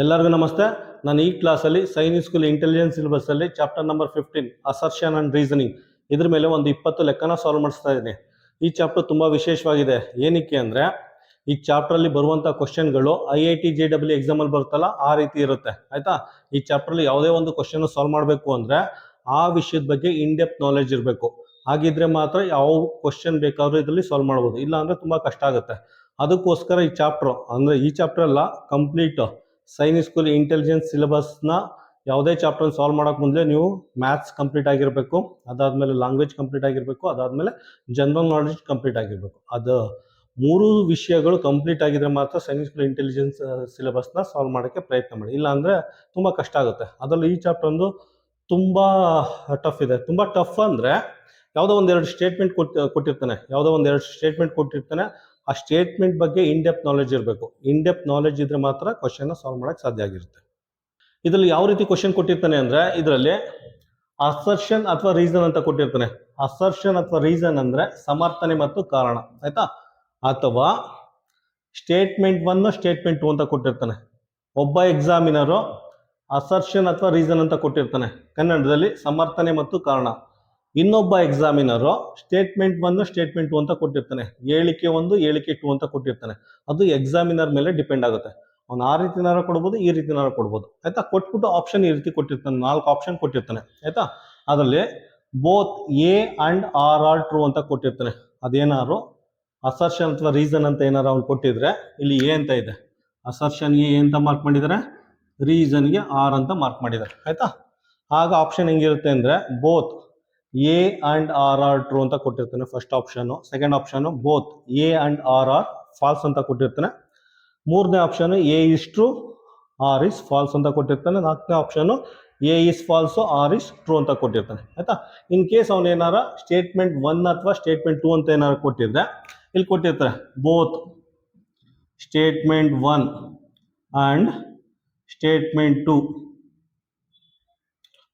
ಎಲ್ಲರಿಗೂ ನಮಸ್ತೆ. ನಾನು ಈ ಕ್ಲಾಸಲ್ಲಿ Sainik school intelligence ಸಿಲೆಬಸ್ಸಲ್ಲಿ chapter number fifteen assertion and reasoning ಇದ್ರ ಮೇಲೆ ಒಂದು ಇಪ್ಪತ್ತು ಲೆಕ್ಕನ ಸಾಲ್ವ್ ಮಾಡಿಸ್ತಾ ಇದ್ದೀನಿ. ಈ ಚಾಪ್ಟರ್ ತುಂಬ ವಿಶೇಷವಾಗಿದೆ. ಏನಕ್ಕೆ ಅಂದರೆ ಈ ಚಾಪ್ಟ್ರಲ್ಲಿ ಬರುವಂಥ ಕ್ವಶನ್ಗಳು I I T J W ಎಕ್ಸಾಮಲ್ಲಿ ಬರುತ್ತಲ್ಲ, ಆ ರೀತಿ ಇರುತ್ತೆ. ಆಯ್ತಾ? ಈ ಚಾಪ್ಟ್ರಲ್ಲಿ ಯಾವುದೇ ಒಂದು ಕ್ವಶನ್ ಸಾಲ್ವ್ ಮಾಡಬೇಕು ಅಂದರೆ ಆ ವಿಷಯದ ಬಗ್ಗೆ ಇನ್ ಡೆಪ್ತ್ ನಾಲೆಜ್ ಇರಬೇಕು. ಹಾಗಿದ್ರೆ ಮಾತ್ರ ಯಾವ ಕ್ವಶನ್ ಬೇಕಾದರೂ ಇದರಲ್ಲಿ ಸಾಲ್ವ್ ಮಾಡ್ಬೋದು. ಇಲ್ಲ ಅಂದರೆ ತುಂಬ ಕಷ್ಟ ಆಗುತ್ತೆ. ಅದಕ್ಕೋಸ್ಕರ ಈ ಚಾಪ್ಟರ್ ಅಂದರೆ ಈ ಚಾಪ್ಟರ್ ಅಲ್ಲ ಕಂಪ್ಲೀಟ್ ಸೈನಿಕ್ ಸ್ಕೂಲ್ ಇಂಟೆಲಿಜೆನ್ಸ್ ಸಿಲೆಬಸ್ನ ಯಾವುದೇ ಚಾಪ್ಟರ್ ಸಾಲ್ವ್ ಮಾಡೋಕೆ ಮುಂದೆ ನೀವು ಮ್ಯಾಥ್ಸ್ ಕಂಪ್ಲೀಟ್ ಆಗಿರಬೇಕು, ಅದಾದಮೇಲೆ ಲ್ಯಾಂಗ್ವೇಜ್ ಕಂಪ್ಲೀಟ್ ಆಗಿರಬೇಕು, ಅದಾದಮೇಲೆ ಜನರಲ್ ನಾಲೆಜ್ ಕಂಪ್ಲೀಟ್ ಆಗಿರಬೇಕು. ಅದು ಮೂರು ವಿಷಯಗಳು ಕಂಪ್ಲೀಟ್ ಆಗಿದ್ರೆ ಮಾತ್ರ ಸೈನಿಕ್ ಸ್ಕೂಲ್ ಇಂಟೆಲಿಜೆನ್ಸ್ ಸಿಲೆಬಸ್ನ ಸಾಲ್ವ್ ಮಾಡೋಕ್ಕೆ ಪ್ರಯತ್ನ ಮಾಡಿ. ಇಲ್ಲ ಅಂದರೆ ತುಂಬ ಕಷ್ಟ ಆಗುತ್ತೆ. ಅದರಲ್ಲಿ ಈ ಚಾಪ್ಟರ್ ಒಂದು ತುಂಬ ಟಫ್ ಇದೆ. ತುಂಬ ಟಫ್ ಅಂದರೆ ಯಾವುದೋ ಒಂದೆರಡು ಸ್ಟೇಟ್ಮೆಂಟ್ ಕೊಟ್ಟು ಕೊಟ್ಟಿರ್ತಾನೆ. ಯಾವುದೋ ಒಂದೆರಡು ಸ್ಟೇಟ್ಮೆಂಟ್ ಕೊಟ್ಟಿರ್ತಾನೆ. ಆ ಸ್ಟೇಟ್ಮೆಂಟ್ ಬಗ್ಗೆ ಇನ್ ಡೆಪ್ತ್ ನಾಲೆಜ್ ಇರಬೇಕು. ಇನ್ ಡೆಪ್ತ್ ನಾಲೆಜ್ ಇದ್ರೆ ಮಾತ್ರ ಕ್ವಶನ್ನ ಸಾಲ್ವ್ ಮಾಡೋಕ್ಕೆ ಸಾಧ್ಯ ಆಗಿರುತ್ತೆ. ಇದರಲ್ಲಿ ಯಾವ ರೀತಿ ಕ್ವಶನ್ ಕೊಟ್ಟಿರ್ತಾನೆ ಅಂದರೆ, ಇದರಲ್ಲಿ ಅಸರ್ಷನ್ ಅಥವಾ ರೀಸನ್ ಅಂತ ಕೊಟ್ಟಿರ್ತಾನೆ. ಅಸರ್ಷನ್ ಅಥವಾ ರೀಸನ್ ಅಂದರೆ ಸಮರ್ಥನೆ ಮತ್ತು ಕಾರಣ. ಆಯ್ತಾ? ಅಥವಾ ಸ್ಟೇಟ್ಮೆಂಟ್ ಒನ್ ಸ್ಟೇಟ್ಮೆಂಟ್ ಟು ಅಂತ ಕೊಟ್ಟಿರ್ತಾನೆ. ಒಬ್ಬ ಎಕ್ಸಾಮಿನರು ಅಸರ್ಷನ್ ಅಥವಾ ರೀಸನ್ ಅಂತ ಕೊಟ್ಟಿರ್ತಾನೆ. ಕನ್ನಡದಲ್ಲಿ ಸಮರ್ಥನೆ ಮತ್ತು ಕಾರಣ. ಇನ್ನೊಬ್ಬ examiner statement one statement two ಅಂತ ಕೊಟ್ಟಿರ್ತಾನೆ. ಹೇಳಿಕೆ ಒಂದು, ಹೇಳಿಕೆ ಟು ಅಂತ ಕೊಟ್ಟಿರ್ತಾನೆ. ಅದು ಎಕ್ಸಾಮಿನರ್ ಮೇಲೆ ಡಿಪೆಂಡ್ ಆಗುತ್ತೆ. ಅವ್ನು ಆ ರೀತಿನಾರ ಕೊಡ್ಬೋದು, ಈ ರೀತಿನಾರ ಕೊಡ್ಬೋದು. ಆಯ್ತಾ? ಕೊಟ್ಬಿಟ್ಟು ಆಪ್ಷನ್ ಈ ರೀತಿ ಕೊಟ್ಟಿರ್ತಾನೆ. ನಾಲ್ಕು ಆಪ್ಷನ್ ಕೊಟ್ಟಿರ್ತಾನೆ. ಆಯ್ತಾ? ಅದರಲ್ಲಿ both A and R are true ಅಂತ ಕೊಟ್ಟಿರ್ತಾನೆ. ಅದೇನಾರು ಅಸರ್ಷನ್ ಅಥವಾ ರೀಸನ್ ಅಂತ ಏನಾರು ಅವ್ನು ಕೊಟ್ಟಿದ್ರೆ, ಇಲ್ಲಿ ಎ ಅಂತ ಇದೆ. ಅಸರ್ಷನ್ಗೆ ಎ ಅಂತ ಮಾರ್ಕ್ ಮಾಡಿದ್ದಾರೆ ರೀಸನ್ಗೆ ಆರ್ ಅಂತ ಮಾರ್ಕ್ ಮಾಡಿದ್ದಾರೆ ಆಯ್ತಾ? ಆಗ ಆಪ್ಷನ್ ಹೆಂಗಿರುತ್ತೆ ಅಂದರೆ both A and R are true ಅಂತ ಕೊಟ್ಟಿರ್ತಾನೆ first option second option both A and R are false ಅಂತ ಕೊಟ್ಟಿರ್ತಾನೆ. ಮೂರನೇ option A is true R is false ಅಂತ ಕೊಟ್ಟಿರ್ತಾನೆ. ನಾಲ್ಕನೇ option A is false R is true ಅಂತ ಕೊಟ್ಟಿರ್ತಾನೆ. ಆಯ್ತಾ? ಇನ್ ಕೇಸ್ ಅವನು ಏನಾರ ಸ್ಟೇಟ್ಮೆಂಟ್ ಒನ್ ಅಥವಾ ಸ್ಟೇಟ್ಮೆಂಟ್ ಟೂ ಅಂತ ಏನಾರು ಕೊಟ್ಟಿದ್ರೆ, ಇಲ್ಲಿ ಕೊಟ್ಟಿರ್ತಾರೆ both statement one and statement two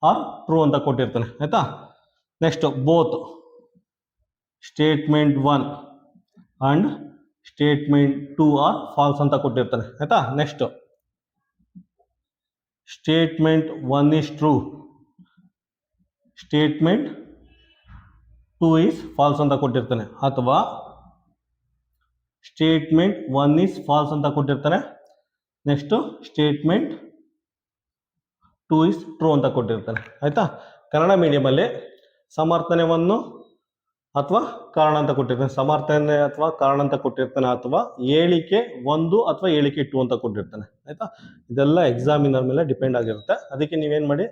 are true ಅಂತ ಕೊಟ್ಟಿರ್ತಾನೆ. ಆಯ್ತಾ? Next both statement one and statement two are false ಅಂತ ಕೊಟ್ಟಿರ್ತಾರೆ ಆಯ್ತಾ? Next statement one is true statement two is false ಅಂತ ಕೊಟ್ಟಿರ್ತಾನೆ ಅಥವಾ ಸ್ಟೇಟ್ಮೆಂಟ್ ಒನ್ ಈಸ್ ಫಾಲ್ಸ್ ಅಂತ ಕೊಟ್ಟಿರ್ತಾನೆ next statement two is true ಅಂತ ಕೊಟ್ಟಿರ್ತಾನೆ ಆಯಿತಾ? ಕನ್ನಡ ಮೀಡಿಯಮಲ್ಲಿ ಸಮರ್ಥನೆ ಒಂದು ಅಥವಾ ಕಾರಣ ಅಂತ ಕೊಟ್ಟಿರ್ತಾನೆ. ಸಮರ್ಥನೆ ಅಥವಾ ಕಾರಣ ಅಂತ ಕೊಟ್ಟಿರ್ತಾನೆ ಅಥವಾ ಹೇಳಿಕೆ ಒಂದು ಅಥವಾ ಹೇಳಿಕೆ ಟು ಅಂತ ಕೊಟ್ಟಿರ್ತಾನೆ. ಆಯ್ತಾ? ಇದೆಲ್ಲ ಎಕ್ಸಾಮಿನರ್ ಮೇಲೆ ಡಿಪೆಂಡ್ ಆಗಿರುತ್ತೆ. ಅದಕ್ಕೆ ನೀವೇನು ಮಾಡಿ?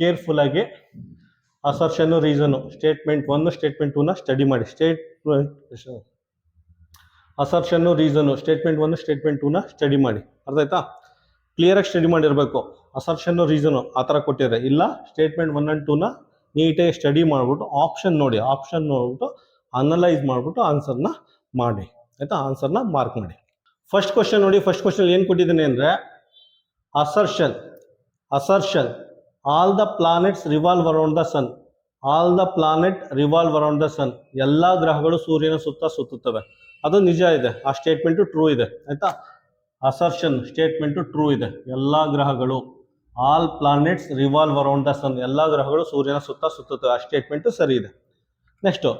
ಕೇರ್ಫುಲ್ ಆಗಿ assertion reason statement one statement ಟೂನ study ಮಾಡಿ. State assertion reason statement one statement ಟೂನ study ಮಾಡಿ. ಅರ್ಥ ಆಯ್ತಾ? ಕ್ಲಿಯರಾಗಿ ಸ್ಟಡಿ ಮಾಡಿರಬೇಕು. ಅಸರ್ಷನ್ನು ರೀಸನು ಆ ಥರ ಕೊಟ್ಟಿದೆ ಇಲ್ಲ ಸ್ಟೇಟ್ಮೆಂಟ್ ಒನ್ ಆ್ಯಂಡ್ ಟೂನ ನೀಟಾಗಿ ಸ್ಟಡಿ ಮಾಡಿಬಿಟ್ಟು ಆಪ್ಷನ್ ನೋಡಿ ಆಪ್ಷನ್ ನೋಡ್ಬಿಟ್ಟು ಅನಲೈಸ್ ಮಾಡಿಬಿಟ್ಟು ಆನ್ಸರ್ನ ಮಾಡಿ. ಆಯಿತಾ? ಆನ್ಸರ್ನ ಮಾರ್ಕ್ ಮಾಡಿ. ಫಸ್ಟ್ ಕ್ವಶನ್ ನೋಡಿ ಫಸ್ಟ್ ಕ್ವಶನ್ ಏನು ಕೊಟ್ಟಿದ್ದೀನಿ ಅಂದರೆ assertion assertion all the planets revolve around the sun all the planet revolve around the sun ಎಲ್ಲ ಗ್ರಹಗಳು ಸೂರ್ಯನ ಸುತ್ತ ಸುತ್ತುತ್ತವೆ. ಅದು ನಿಜ ಇದೆ. ಆ ಸ್ಟೇಟ್ಮೆಂಟು ಟ್ರೂ ಇದೆ. ಆಯಿತಾ? ಅಸರ್ಷನ್ ಸ್ಟೇಟ್ಮೆಂಟು ಟ್ರೂ ಇದೆ. ಎಲ್ಲ ಗ್ರಹಗಳು. All planets revolve around the sun ಎಲ್ಲ ಗ್ರಹಗಳು ಸೂರ್ಯನ ಸುತ್ತ ಸುತ್ತುತ್ತವೆ ಆ ಸ್ಟೇಟ್ಮೆಂಟು ಸರಿ ಇದೆ. ನೆಕ್ಸ್ಟು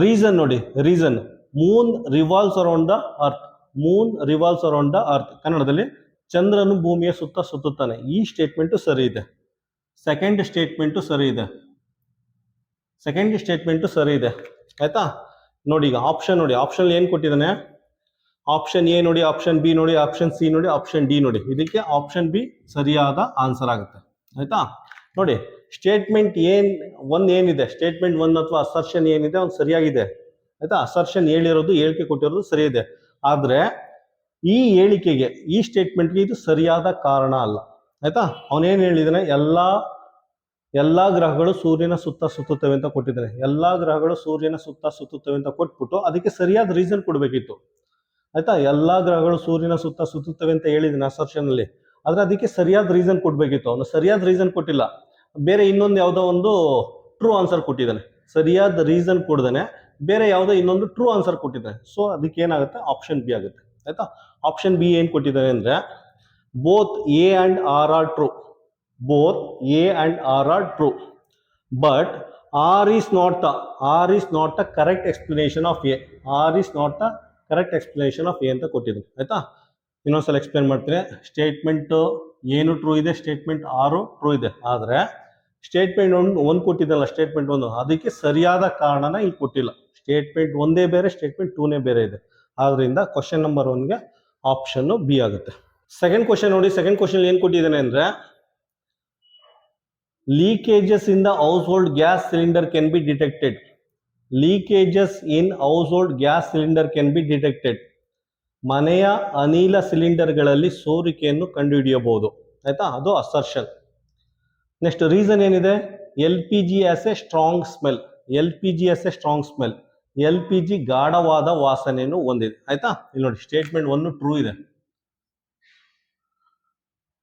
ರೀಸನ್ ನೋಡಿ. Reason moon revolves around the earth moon revolves around the earth ಕನ್ನಡದಲ್ಲಿ ಚಂದ್ರನು ಭೂಮಿಯ ಸುತ್ತ ಸುತ್ತುತ್ತಾನೆ. ಈ ಸ್ಟೇಟ್ಮೆಂಟು ಸರಿ ಇದೆ. ಸೆಕೆಂಡ್ ಸ್ಟೇಟ್ಮೆಂಟು ಸರಿ ಇದೆ. ಸೆಕೆಂಡ್ ಸ್ಟೇಟ್ಮೆಂಟು ಸರಿ ಇದೆ. ಆಯ್ತಾ? ನೋಡಿ ಈಗ ಆಪ್ಷನ್ ನೋಡಿ. ಆಪ್ಷನ್ ಏನು ಕೊಟ್ಟಿದ್ದಾನೆ? ಆಪ್ಷನ್ ಎ ನೋಡಿ ಆಪ್ಷನ್ ಬಿ ನೋಡಿ ಆಪ್ಷನ್ ಸಿ ನೋಡಿ ಆಪ್ಷನ್ ಡಿ ನೋಡಿ. ಇದಕ್ಕೆ ಆಪ್ಷನ್ ಬಿ ಸರಿಯಾದ ಆನ್ಸರ್ ಆಗುತ್ತೆ. ಆಯ್ತಾ? ನೋಡಿ ಸ್ಟೇಟ್ಮೆಂಟ್ ಏನ್ ಒನ್ ಏನಿದೆ ಸ್ಟೇಟ್ಮೆಂಟ್ ಒನ್ ಅಥವಾ ಅಸರ್ಷನ್ ಏನಿದೆ ಅವ್ನು ಸರಿಯಾಗಿದೆ. ಆಯ್ತಾ? ಅಸರ್ಷನ್ ಹೇಳಿರೋದು, ಹೇಳಿಕೆ ಕೊಟ್ಟಿರೋದು ಸರಿ ಇದೆ ಆದ್ರೆ, ಈ ಹೇಳಿಕೆಗೆ, ಈ ಸ್ಟೇಟ್ಮೆಂಟ್ಗೆ ಇದು ಸರಿಯಾದ ಕಾರಣ ಅಲ್ಲ. ಆಯ್ತಾ? ಅವನೇನು ಹೇಳಿದಾನೆ? ಎಲ್ಲಾ ಎಲ್ಲಾ ಗ್ರಹಗಳು ಸೂರ್ಯನ ಸುತ್ತ ಸುತ್ತುತ್ತವೆ ಅಂತ ಕೊಟ್ಟಿದ್ದಾನೆ ಎಲ್ಲಾ ಗ್ರಹಗಳು ಸೂರ್ಯನ ಸುತ್ತ ಸುತ್ತುತ್ತವೆ ಅಂತ ಕೊಟ್ಬಿಟ್ಟು ಅದಕ್ಕೆ ಸರಿಯಾದ ರೀಸನ್ ಕೊಡಬೇಕಿತ್ತು. ಆಯ್ತಾ? ಎಲ್ಲ ಗ್ರಹಗಳು ಸೂರ್ಯನ ಸುತ್ತ ಸುತ್ತುತ್ತವೆ ಅಂತ ಹೇಳಿದ್ದೀನಿ ಅಸರ್ಷನ್ ಅಲ್ಲಿ. ಆದ್ರೆ ಅದಕ್ಕೆ ಸರಿಯಾದ ರೀಸನ್ ಕೊಡ್ಬೇಕಿತ್ತು. ಅವನು ಸರಿಯಾದ ರೀಸನ್ ಕೊಟ್ಟಿಲ್ಲ. ಬೇರೆ ಇನ್ನೊಂದು ಯಾವುದೋ ಒಂದು ಟ್ರೂ ಆನ್ಸರ್ ಕೊಟ್ಟಿದ್ದಾನೆ. ಸರಿಯಾದ ರೀಸನ್ ಕೊಡ್ದೇನೆ. ಬೇರೆ ಯಾವುದೋ ಇನ್ನೊಂದು ಟ್ರೂ ಆನ್ಸರ್ ಕೊಟ್ಟಿದ್ದಾನೆ. ಸೊ ಅದಕ್ಕೆ ಏನಾಗುತ್ತೆ? ಆಪ್ಷನ್ ಬಿ ಆಗುತ್ತೆ. ಆಯ್ತಾ? ಆಪ್ಷನ್ ಬಿ ಏನು ಕೊಟ್ಟಿದ್ದಾನೆ ಅಂದ್ರೆ both A and R are true both A and R are true but R is not the R is not the correct explanation of A R is not the correct explanation of A ಅಂತ ಕೊಟ್ಟಿದ್ರು, ಆಯ್ತಾ? ಇನ್ನೊಂದ್ಸಲ explain ಮಾಡ್ತೀನಿ. Statement ಏನು true ಇದೆ statement ಆರು true ಇದೆ. ಆದರೆ ಸ್ಟೇಟ್ಮೆಂಟ್ ಒಂದು ಒಂದು ಕೊಟ್ಟಿದ್ದಲ್ಲ ಸ್ಟೇಟ್ಮೆಂಟ್ ಒಂದು, ಅದಕ್ಕೆ ಸರಿಯಾದ ಕಾರಣನ ಇಲ್ಲಿ ಕೊಟ್ಟಿಲ್ಲ. ಸ್ಟೇಟ್ಮೆಂಟ್ ಒಂದೇ ಬೇರೆ ಸ್ಟೇಟ್ಮೆಂಟ್ ಟೂನೇ ಬೇರೆ ಇದೆ. ಆದ್ದರಿಂದ ಕ್ವಶನ್ ನಂಬರ್ ಒನ್ಗೆ ಆಪ್ಷನ್ ಬಿ ಆಗುತ್ತೆ. ಸೆಕೆಂಡ್ ಕ್ವಶನ್ ನೋಡಿ ಸೆಕೆಂಡ್ ಕ್ವಶನ್ ಏನು ಕೊಟ್ಟಿದ್ದಾನೆ ಅಂದ್ರೆ leakages in household gas cylinder can be detected leakages in household gas cylinder can be detected ಮನೆಯ ಅನಿಲ ಸಿಲಿಂಡರ್ಗಳಲ್ಲಿ ಸೋರಿಕೆಯನ್ನು ಕಂಡುಹಿಡಿಯಬಹುದು. ಆಯ್ತಾ? ಅದು ಅಸರ್ಷನ್ ನೆಕ್ಸ್ಟ್ ರೀಸನ್ ಏನಿದೆ? L P G as a strong smell L P G as a strong smell L P G ಗಾಢವಾದ ವಾಸನೆಯನ್ನು ಹೊಂದಿದೆ. ಆಯ್ತಾ? ಇಲ್ಲಿ ನೋಡಿ ಸ್ಟೇಟ್ಮೆಂಟ್ ಒಂದು ಟ್ರೂ ಇದೆ.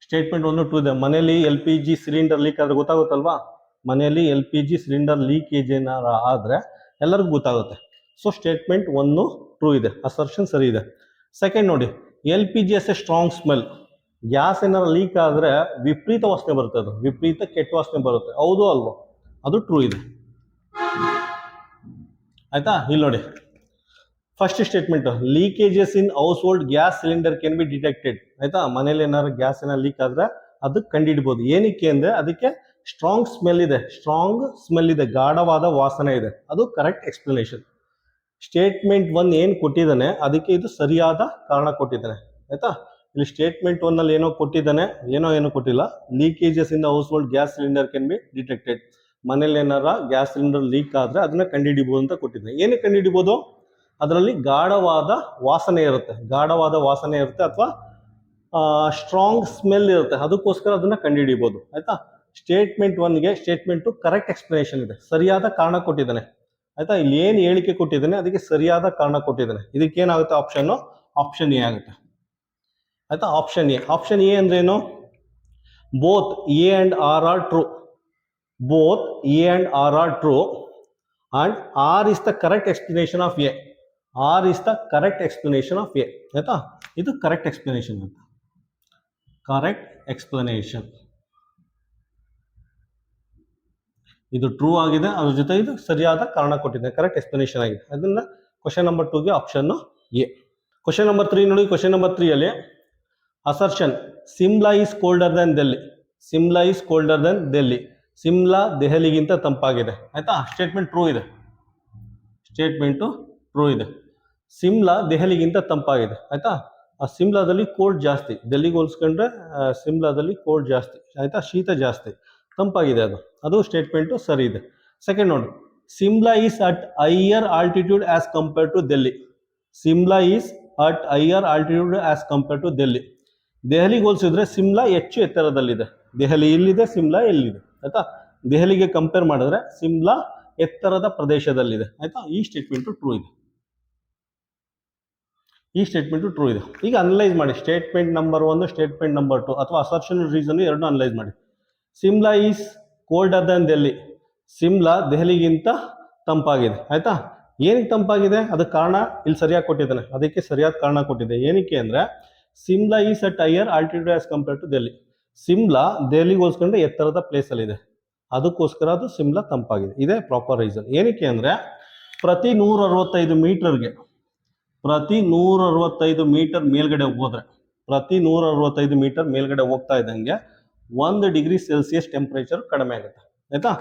ಸ್ಟೇಟ್ಮೆಂಟ್ ಒಂದು ಟ್ರೂ ಇದೆ. ಮನೆಯಲ್ಲಿ L P G cylinder leak ಆದ್ರೆ ಗೊತ್ತಾಗುತ್ತಲ್ವಾ? ಮನೆಯಲ್ಲಿ L P G cylinder leakage ಏನಾರ ಆದ್ರೆ ಎಲ್ಲರಿಗೂ ಗೊತ್ತಾಗುತ್ತೆ. ಸೊ ಸ್ಟೇಟ್ಮೆಂಟ್ ಒಂದು ಟ್ರೂ ಇದೆ. ಅಸರ್ಷನ್ ಸರಿ ಇದೆ. ಸೆಕೆಂಡ್ ನೋಡಿ L P G as a strong smell gas ಏನಾರು ಲೀಕ್ ಆದರೆ ವಿಪರೀತ ವಾಸನೆ ಬರುತ್ತೆ ಅದು. ವಿಪರೀತ ಕೆಟ್ಟ ವಾಸನೆ ಬರುತ್ತೆ. ಹೌದು ಅಲ್ವೋ? ಅದು ಟ್ರೂ ಇದೆ. ಆಯ್ತಾ? ಇಲ್ಲಿ ನೋಡಿ. First statement leakages in household gas cylinder can be detected ಆಯ್ತಾ? ಮನೇಲಿ ಏನಾದ್ರು ಗ್ಯಾಸ್ ಏನಾರು ಲೀಕ್ ಆದ್ರೆ ಅದು ಕಂಡಿಡ್ಬೋದು ಏನಕ್ಕೆ ಅಂದ್ರೆ ಅದಕ್ಕೆ ಸ್ಟ್ರಾಂಗ್ ಸ್ಮೆಲ್ ಇದೆ. ಸ್ಟ್ರಾಂಗ್ ಸ್ಮೆಲ್ ಇದೆ. ಗಾಢವಾದ ವಾಸನೆ ಇದೆ. ಅದು ಕರೆಕ್ಟ್ ಎಕ್ಸ್ಪ್ಲನೇಷನ್ ಸ್ಟೇಟ್ಮೆಂಟ್ ಒನ್ ಏನು ಕೊಟ್ಟಿದ್ದಾನೆ, ಅದಕ್ಕೆ ಇದು ಸರಿಯಾದ ಕಾರಣ ಕೊಟ್ಟಿದ್ದಾನೆ. ಆಯ್ತಾ? ಇಲ್ಲಿ ಸ್ಟೇಟ್ಮೆಂಟ್ ಒನ್ ಅಲ್ಲಿ ಏನೋ ಕೊಟ್ಟಿದ್ದಾನೆ, ಏನೋ ಏನೋ ಕೊಟ್ಟಿಲ್ಲ. ಲೀಕೇಜಸ್ ಇಂದ household gas cylinder can be detected ಮನೇಲಿ ಏನಾರ ಗ್ಯಾಸ್ ಸಿಲಿಂಡರ್ ಲೀಕ್ ಆದ್ರೆ ಅದನ್ನ ಕಂಡುಹಿಡಿಬಹುದು ಅಂತ ಕೊಟ್ಟಿದ್ದಾನೆ. ಏನಕ್ಕೆ ಕಂಡುಹಿಡಿಬಹುದು ಅದರಲ್ಲಿ ಗಾಢವಾದ ವಾಸನೆ ಇರುತ್ತೆ. ಗಾಢವಾದ ವಾಸನೆ ಇರುತ್ತೆ ಅಥವಾ ಸ್ಟ್ರಾಂಗ್ ಸ್ಮೆಲ್ ಇರುತ್ತೆ. ಅದಕ್ಕೋಸ್ಕರ ಅದನ್ನ ಕಂಡುಹಿಡಿಬೋದು. ಆಯ್ತಾ? ಸ್ಟೇಟ್ಮೆಂಟ್ ಒನ್ಗೆ ಸ್ಟೇಟ್ಮೆಂಟ್ ಕರೆಕ್ಟ್ ಎಕ್ಸ್ಪ್ಲನೇಷನ್ ಇದೆ. ಸರಿಯಾದ ಕಾರಣ ಕೊಟ್ಟಿದ್ದಾನೆ. ಆಯ್ತಾ? ಇಲ್ಲಿ ಏನು ಹೇಳಿಕೆ ಕೊಟ್ಟಿದ್ದಾನೆ, ಅದಕ್ಕೆ ಸರಿಯಾದ ಕಾರಣ ಕೊಟ್ಟಿದ್ದಾನೆ. ಇದಕ್ಕೆ ಏನಾಗುತ್ತೆ ಆಪ್ಷನ್ ಆಪ್ಷನ್ ಎ ಆಗುತ್ತೆ. ಆಯ್ತಾ? ಆಪ್ಷನ್ ಎ ಆಪ್ಷನ್ ಎ ಅಂದ್ರೆ ಏನು? Both A and R are true both A and R are true and R is the correct explanation of A R is the correct explanation of A ಆಯ್ತಾ? ಇದು correct explanation ಅಂತ. Correct explanation ಇದು true ಆಗಿದೆ, ಅದ್ರ ಜೊತೆ ಇದು ಸರಿಯಾದ ಕಾರಣ ಕೊಟ್ಟಿದೆ ಕರೆಕ್ಟ್ ಎಕ್ಸ್ಪ್ಲನೇಷನ್ ಆಗಿದೆ. ಅದನ್ನ question number ಟೂಗೆ option A question number three ನೋಡಿ question number ತ್ರೀಯಲ್ಲಿ assertion Shimla is colder than Delhi Shimla is colder than Delhi Shimla ದೆಹಲಿಗಿಂತ ತಂಪಾಗಿದೆ. ಆಯ್ತಾ? ಸ್ಟೇಟ್ಮೆಂಟ್ ಟ್ರೂ ಇದೆ. ಸ್ಟೇಟ್ಮೆಂಟು ಟ್ರೂ ಇದೆ. ಸಿಮ್ಲಾ ದೆಹಲಿಗಿಂತ ತಂಪಾಗಿದೆ. ಆಯ್ತಾ? ಆ ಸಿಮ್ಲಾದಲ್ಲಿ ಕೋಲ್ಡ್ ಜಾಸ್ತಿ. ಡೆಲ್ಲಿಗೆ ಹೋಲಿಸ್ಕೊಂಡ್ರೆ ಸಿಮ್ಲಾದಲ್ಲಿ ಕೋಲ್ಡ್ ಜಾಸ್ತಿ. ಆಯಿತಾ? ಶೀತ ಜಾಸ್ತಿ. ತಂಪಾಗಿದೆ ಅದು. ಅದು ಸ್ಟೇಟ್ಮೆಂಟು ಸರಿ ಇದೆ. ಸೆಕೆಂಡ್ ನೋಡಿ Shimla is at higher altitude as compare to Delhi Shimla is at higher altitude as compare to Delhi ದೆಹಲಿಗೆ ಹೋಲಿಸಿದ್ರೆ ಸಿಮ್ಲಾ ಹೆಚ್ಚು ಎತ್ತರದಲ್ಲಿದೆ. ದೆಹಲಿ ಇಲ್ಲಿದೆ ಸಿಮ್ಲಾ ಎಲ್ಲಿದೆ ಆಯ್ತಾ? ದೆಹಲಿಗೆ ಕಂಪೇರ್ ಮಾಡಿದ್ರೆ ಸಿಮ್ಲಾ ಎತ್ತರದ ಪ್ರದೇಶದಲ್ಲಿದೆ. ಆಯ್ತಾ? ಈ ಸ್ಟೇಟ್ಮೆಂಟು ಟ್ರೂ ಇದೆ. ಈ ಸ್ಟೇಟ್ಮೆಂಟು ಟ್ರೂ ಇದೆ. ಈಗ ಅನಲೈಸ್ ಮಾಡಿ. ಸ್ಟೇಟ್ಮೆಂಟ್ ನಂಬರ್ ಒಂದು ಸ್ಟೇಟ್ಮೆಂಟ್ ನಂಬರ್ ಟು ಅಥವಾ ಅಸರ್ಷನ್ ರೀಸನ್ ಎರಡು ಅನಲೈಸ್ ಮಾಡಿ. Shimla is colder than Delhi Shimla ದೆಹಲಿಗಿಂತ ತಂಪಾಗಿದೆ. ಆಯಿತಾ? ಏನಕ್ಕೆ ತಂಪಾಗಿದೆ? ಅದಕ್ಕೆ ಕಾರಣ ಇಲ್ಲಿ ಸರಿಯಾಗಿ ಕೊಟ್ಟಿದ್ದಾನೆ. ಅದಕ್ಕೆ ಸರಿಯಾದ ಕಾರಣ ಕೊಟ್ಟಿದೆ ಏನಕ್ಕೆ ಅಂದರೆ Shimla is at higher altitude as compare to Delhi Shimla ದೆಹಲಿಗೆ ಹೋಲಿಸ್ಕೊಂಡ್ರೆ ಎತ್ತರದ ಪ್ಲೇಸಲ್ಲಿದೆ ಅದಕ್ಕೋಸ್ಕರ ಅದು ಸಿಮ್ಲಾ ತಂಪಾಗಿದೆ. ಇದೇ ಪ್ರಾಪರ್ ರೀಸನ್ ಏನಕ್ಕೆ ಅಂದರೆ, ಪ್ರತಿ ನೂರ ಅರವತ್ತೈದು ಮೀಟರ್ಗೆ, ಪ್ರತಿ ನೂರ ಅರವತ್ತೈದು ಮೀಟರ್ ಮೇಲ್ಗಡೆ ಹೋದ್ರೆ, ಪ್ರತಿ ನೂರ ಅರವತ್ತೈದು ಮೀಟರ್ ಮೇಲ್ಗಡೆ ಹೋಗ್ತಾ ಇದ್ದಂಗೆ ಒಂದು ಡಿಗ್ರಿ ಸೆಲ್ಸಿಯಸ್ ಟೆಂಪ್ರೇಚರ್ ಕಡಿಮೆ ಆಗುತ್ತೆ. ಆಯ್ತಾ?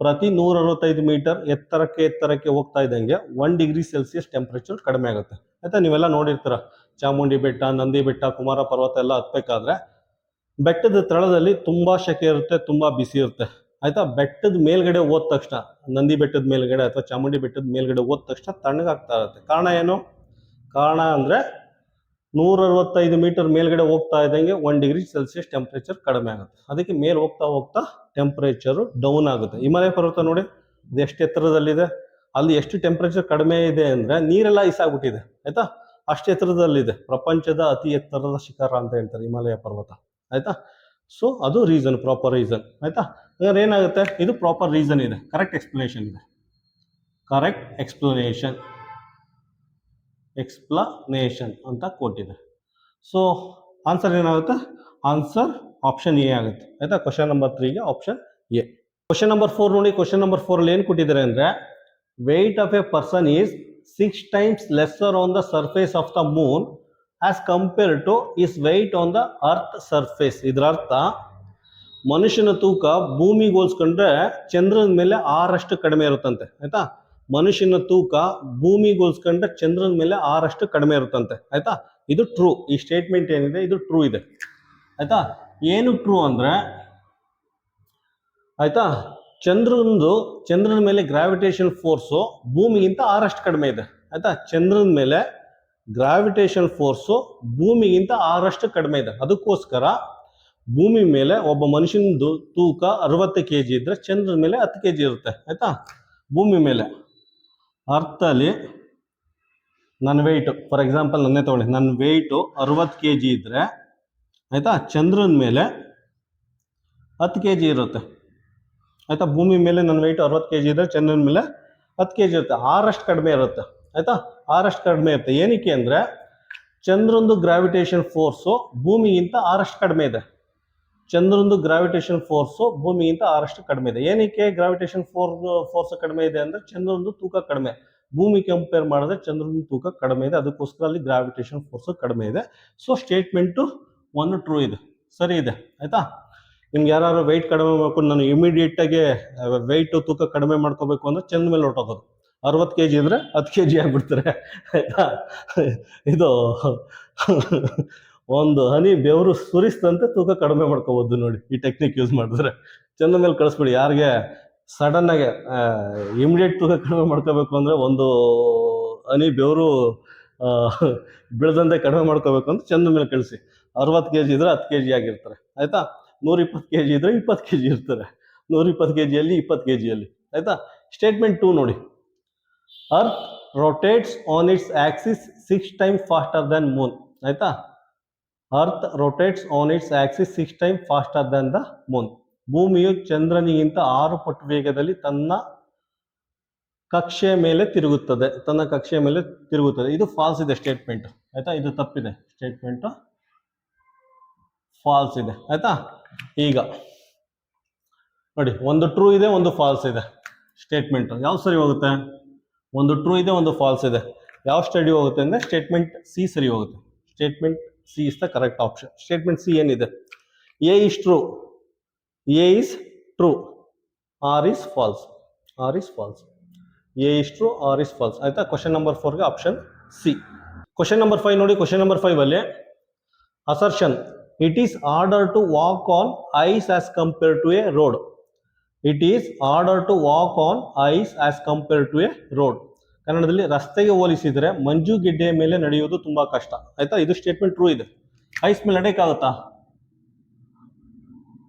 ಪ್ರತಿ ನೂರ ಅರವತ್ತೈದು ಮೀಟರ್ ಎತ್ತರಕ್ಕೆ ಎತ್ತರಕ್ಕೆ ಹೋಗ್ತಾ ಇದ್ದಂಗೆ ಒನ್ ಡಿಗ್ರಿ ಸೆಲ್ಸಿಯಸ್ ಟೆಂಪ್ರೇಚರ್ ಕಡಿಮೆ ಆಗುತ್ತೆ. ಆಯ್ತಾ? ನೀವೆಲ್ಲ ನೋಡಿರ್ತೀರ. ಚಾಮುಂಡಿ ಬೆಟ್ಟ, ನಂದಿ ಬೆಟ್ಟ, ಕುಮಾರ ಪರ್ವತ ಎಲ್ಲ ಹತ್ಬೇಕಾದ್ರೆ ಬೆಟ್ಟದ ತಳದಲ್ಲಿ ತುಂಬಾ ಶೆಕೆ ಇರುತ್ತೆ, ತುಂಬಾ ಬಿಸಿ ಇರುತ್ತೆ. ಆಯ್ತಾ? ಬೆಟ್ಟದ ಮೇಲ್ಗಡೆ ಹೋದ ತಕ್ಷಣ, ನಂದಿ ಬೆಟ್ಟದ ಮೇಲ್ಗಡೆ ಅಥವಾ ಚಾಮುಂಡಿ ಬೆಟ್ಟದ ಮೇಲ್ಗಡೆ ಹೋದ ತಕ್ಷಣ ತಣ್ಣಗಾಗ್ತಾ ಇರುತ್ತೆ. ಕಾರಣ ಏನು? ಕಾರಣ ಅಂದ್ರೆ ನೂರ ಅರವತ್ತೈದು ಮೀಟರ್ ಮೇಲ್ಗಡೆ ಹೋಗ್ತಾ ಇದ್ದಂಗೆ ಒನ್ ಡಿಗ್ರಿ ಸೆಲ್ಸಿಯಸ್ ಟೆಂಪ್ರೇಚರ್ ಕಡಿಮೆ ಆಗುತ್ತೆ. ಅದಕ್ಕೆ ಮೇಲೆ ಹೋಗ್ತಾ ಹೋಗ್ತಾ ಟೆಂಪ್ರೇಚರು ಡೌನ್ ಆಗುತ್ತೆ. ಹಿಮಾಲಯ ಪರ್ವತ ನೋಡಿ ಅದು ಎಷ್ಟು ಎತ್ತರದಲ್ಲಿದೆ? ಅಲ್ಲಿ ಎಷ್ಟು ಟೆಂಪ್ರೇಚರ್ ಕಡಿಮೆ ಇದೆ ಅಂದ್ರೆ ನೀರೆಲ್ಲ ಐಸಾಗ್ಬಿಟ್ಟಿದೆ ಆಯ್ತಾ? ಅಷ್ಟು ಎತ್ತರದಲ್ಲಿದೆ. ಪ್ರಪಂಚದ ಅತಿ ಎತ್ತರದ ಶಿಖರ ಅಂತ ಹೇಳ್ತಾರೆ ಹಿಮಾಲಯ ಪರ್ವತ, ಆಯ್ತಾ? ಸೊ ಅದು ರೀಸನ್ ಪ್ರಾಪರ್ ರೀಸನ್ ಆಯ್ತಾ? ಹಾಗಾದ್ರೆ ಏನಾಗುತ್ತೆ? ಇದು ಪ್ರಾಪರ್ ರೀಸನ್ ಇದೆ. ಕರೆಕ್ಟ್ ಎಕ್ಸ್ಪ್ಲನೇಷನ್ ಇದೆ. ಕರೆಕ್ಟ್ ಎಕ್ಸ್ಪ್ಲನೇಷನ್ ಎಕ್ಸ್ಪ್ಲನೇಷನ್ ಅಂತ ಕೊಟ್ಟಿದೆ ಸೊ ಆನ್ಸರ್ ಏನಾಗುತ್ತೆ? ಆನ್ಸರ್ ಆಪ್ಷನ್ ಎ ಆಗುತ್ತೆ. ಆಯ್ತಾ? Question number ತ್ರೀಗೆ option A question number four ನೋಡಿ ಕ್ವಶನ್ ನಂಬರ್ ಫೋರಲ್ಲಿ ಏನು ಕೊಟ್ಟಿದ್ದಾರೆ ಅಂದ್ರೆ weight of a person is six times lesser on the surface of the moon as compare to is weight on the earth surface ಇದರ ಅರ್ಥ, ಮನುಷ್ಯನ ತೂಕ ಭೂಮಿಗೆ ಹೋಲ್ಸ್ಕೊಂಡ್ರೆ ಚಂದ್ರನ ಮೇಲೆ ಆರಷ್ಟು ಕಡಿಮೆ ಇರುತ್ತಂತೆ. ಆಯ್ತಾ? ಮನುಷ್ಯನ ತೂಕ ಭೂಮಿಗೋಲ್ಸ್ಕೊಂಡ್ರೆ ಚಂದ್ರನ ಮೇಲೆ ಆರಷ್ಟು ಕಡಿಮೆ ಇರುತ್ತಂತೆ. ಆಯ್ತಾ? ಇದು ಟ್ರೂ ಈ ಸ್ಟೇಟ್ಮೆಂಟ್ ಏನಿದೆ? ಇದು ಟ್ರೂ ಇದೆ. ಆಯ್ತಾ? ಏನು ಟ್ರೂ ಅಂದ್ರೆ, ಆಯ್ತಾ? ಚಂದ್ರನದು, ಚಂದ್ರನ ಮೇಲೆ ಗ್ರಾವಿಟೇಷನ್ ಫೋರ್ಸು ಭೂಮಿಗಿಂತ ಆರಷ್ಟು ಕಡಿಮೆ ಇದೆ. ಆಯ್ತಾ? ಚಂದ್ರನ ಮೇಲೆ ಗ್ರಾವಿಟೇಷನ್ ಫೋರ್ಸು ಭೂಮಿಗಿಂತ ಆರಷ್ಟು ಕಡಿಮೆ ಇದೆ. ಅದಕ್ಕೋಸ್ಕರ ಭೂಮಿ ಮೇಲೆ ಒಬ್ಬ ಮನುಷ್ಯನದು ತೂಕ ಅರವತ್ತು ಕೆ ಜಿ ಇದ್ರೆ ಚಂದ್ರನ ಮೇಲೆ ಹತ್ತು ಕೆ ಜಿ ಇರುತ್ತೆ. ಆಯ್ತಾ? ಭೂಮಿ ಮೇಲೆ. ಅರ್ಥಲ್ಲಿ ನನ್ನ ವೆಯ್ಟು ಫಾರ್ ಎಕ್ಸಾಂಪಲ್ ನನ್ನೇ ತಗೊಳ್ಳಿ, ನನ್ನ ವೆಯ್ಟು ಅರವತ್ತು ಕೆ ಜಿ ಇದ್ದರೆ ಆಯಿತಾ? ಚಂದ್ರನ ಮೇಲೆ ಹತ್ತು ಕೆ ಜಿ ಇರುತ್ತೆ. ಆಯಿತಾ? ಭೂಮಿ ಮೇಲೆ ನನ್ನ ವೆಯ್ಟು ಅರವತ್ತು ಕೆ ಜಿ ಇದ್ದರೆ ಚಂದ್ರನ ಮೇಲೆ ಹತ್ತು ಕೆ ಜಿ ಇರುತ್ತೆ. ಆರಷ್ಟು ಕಡಿಮೆ ಇರುತ್ತೆ. ಆಯಿತಾ? ಆರಷ್ಟು ಕಡಿಮೆ ಇರುತ್ತೆ. ಏನಕ್ಕೆ ಅಂದರೆ ಚಂದ್ರಂದು ಗ್ರಾವಿಟೇಷನ್ ಫೋರ್ಸು ಭೂಮಿಗಿಂತ ಆರಷ್ಟು ಕಡಿಮೆ ಇದೆ. ಚಂದ್ರಂದು ಗ್ರಾವಿಟೇಷನ್ ಫೋರ್ಸು ಭೂಮಿಗಿಂತ ಆರಷ್ಟು ಕಡಿಮೆ ಇದೆ. ಏನಕ್ಕೆ ಗ್ರಾವಿಟೇಷನ್ ಫೋರ್ ಫೋರ್ಸ್ ಕಡಿಮೆ ಇದೆ ಅಂದರೆ ಚಂದ್ರಂದು ತೂಕ ಕಡಿಮೆ. ಭೂಮಿ ಕಂಪೇರ್ ಮಾಡಿದ್ರೆ ಚಂದ್ರನ ತೂಕ ಕಡಿಮೆ ಇದೆ. ಅದಕ್ಕೋಸ್ಕರ ಅಲ್ಲಿ ಗ್ರಾವಿಟೇಷನ್ ಫೋರ್ಸ್ ಕಡಿಮೆ ಇದೆ. ಸೊ ಸ್ಟೇಟ್ಮೆಂಟು ಒಂದು ಟ್ರೂ ಇದೆ. ಸರಿ ಇದೆ. ಆಯ್ತಾ? ನಿಮ್ಗೆ ಯಾರು ವೆಯ್ಟ್ ಕಡಿಮೆ ಮಾಡ್ಕೊಂಡು ನಾನು ಇಮಿಡಿಯೇಟಾಗಿ ವೆಯ್ಟು ತೂಕ ಕಡಿಮೆ ಮಾಡ್ಕೋಬೇಕು ಅಂದ್ರೆ ಚಂದ್ರ ಮೇಲೆ ಹೊಟ್ಟೋಗೋದು ಅರವತ್ತು ಕೆ ಜಿ ಇದ್ರೆ ಹತ್ತು ಕೆ ಜಿ ಆಗ್ಬಿಡ್ತಾರೆ. ಆಯ್ತಾ? ಇದು ಒಂದು ಹನಿ ಬೆವರು ಸುರಿಸ್ತಂತೆ ತೂಕ ಕಡಿಮೆ ಮಾಡ್ಕೋಬೋದು ನೋಡಿ ಈ ಟೆಕ್ನಿಕ್ ಯೂಸ್ ಮಾಡಿದ್ರೆ. ಚಂದ ಮೇಲೆ ಕಳಿಸ್ಬಿಡಿ, ಯಾರಿಗೆ ಸಡನ್ ಆಗಿ ಇಮಿಡಿಯೇಟ್ ತೂಕ ಕಡಿಮೆ ಮಾಡ್ಕೋಬೇಕು ಅಂದ್ರೆ ಒಂದು ಹನಿ ಬೆವರು ಬಿಳದಂತೆ ಕಡಿಮೆ ಮಾಡ್ಕೋಬೇಕು ಅಂತ ಚಂದ ಮೇಲೆ ಕಳಿಸಿ. ಅರವತ್ತು ಕೆ ಜಿ ಇದ್ರೆ ಹತ್ತು ಕೆ ಜಿ ಆಗಿರ್ತಾರೆ, ಆಯ್ತಾ? ನೂರ ಇಪ್ಪತ್ತು ಕೆ ಜಿ ಇದ್ರೆ ಇಪ್ಪತ್ತು ಕೆ ಜಿ ಇರ್ತಾರೆ. ನೂರ ಇಪ್ಪತ್ತು ಕೆ ಜಿಯಲ್ಲಿ ಇಪ್ಪತ್ತು ಕೆ ಜಿಯಲ್ಲಿ ಆಯ್ತಾ? ಸ್ಟೇಟ್ಮೆಂಟ್ ಟೂ ನೋಡಿ. Earth rotates on its axis six time faster than moon ಆಯ್ತಾ? Earth rotates on its axis six time faster than the moon ಭೂಮಿಯು ಚಂದ್ರನಿಗಿಂತ ಆರು ಪಟ್ಟು ವೇಗದಲ್ಲಿ ತನ್ನ ಕಕ್ಷೆಯ ಮೇಲೆ ತಿರುಗುತ್ತದೆ. ತನ್ನ ಕಕ್ಷೆಯ ಮೇಲೆ ತಿರುಗುತ್ತದೆ. ಇದು ಫಾಲ್ಸ್ ಇದೆ ಸ್ಟೇಟ್ಮೆಂಟ್ ಆಯ್ತಾ? ಇದು ತಪ್ಪಿದೆ. ಸ್ಟೇಟ್ಮೆಂಟ್ ಫಾಲ್ಸ್ ಇದೆ. ಆಯ್ತಾ? ಈಗ ನೋಡಿ, ಒಂದು ಟ್ರೂ ಇದೆ, ಒಂದು ಫಾಲ್ಸ್ ಇದೆ. ಸ್ಟೇಟ್ಮೆಂಟ್ ಯಾವ ಸರಿ ಹೋಗುತ್ತೆ? ಒಂದು ಟ್ರೂ ಇದೆ, ಒಂದು ಫಾಲ್ಸ್ ಇದೆ. ಯಾವ ಸ್ಟಡಿ ಹೋಗುತ್ತೆ ಅಂದರೆ ಸ್ಟೇಟ್ಮೆಂಟ್ ಸಿ ಸರಿ ಹೋಗುತ್ತೆ. Statement C is the correct option statement C ಏನಿದೆ A is true A is true R is false R is false A is true R is false ಆಯ್ತಾ? Question number ಫೋರ್ಗೆ option C question number five ನೋಡಿ question number five ಅಲ್ಲಿ assertion it is harder to walk on ice as compare to a road it is harder to walk on ice as compare to a road ಕನ್ನಡದಲ್ಲಿ ರಸ್ತೆಗೆ ಹೋಲಿಸಿದರೆ ಮಂಜು ಗಿಡ್ಡೆಯ ಮೇಲೆ ನಡೆಯುವುದು ತುಂಬಾ ಕಷ್ಟ. ಆಯ್ತಾ? ಇದು ಸ್ಟೇಟ್ಮೆಂಟ್ ಟ್ರೂ ಇದೆ. ಐಸ್ ಮೇಲೆ ನಡೆಯಕ್ಕಾಗುತ್ತಾ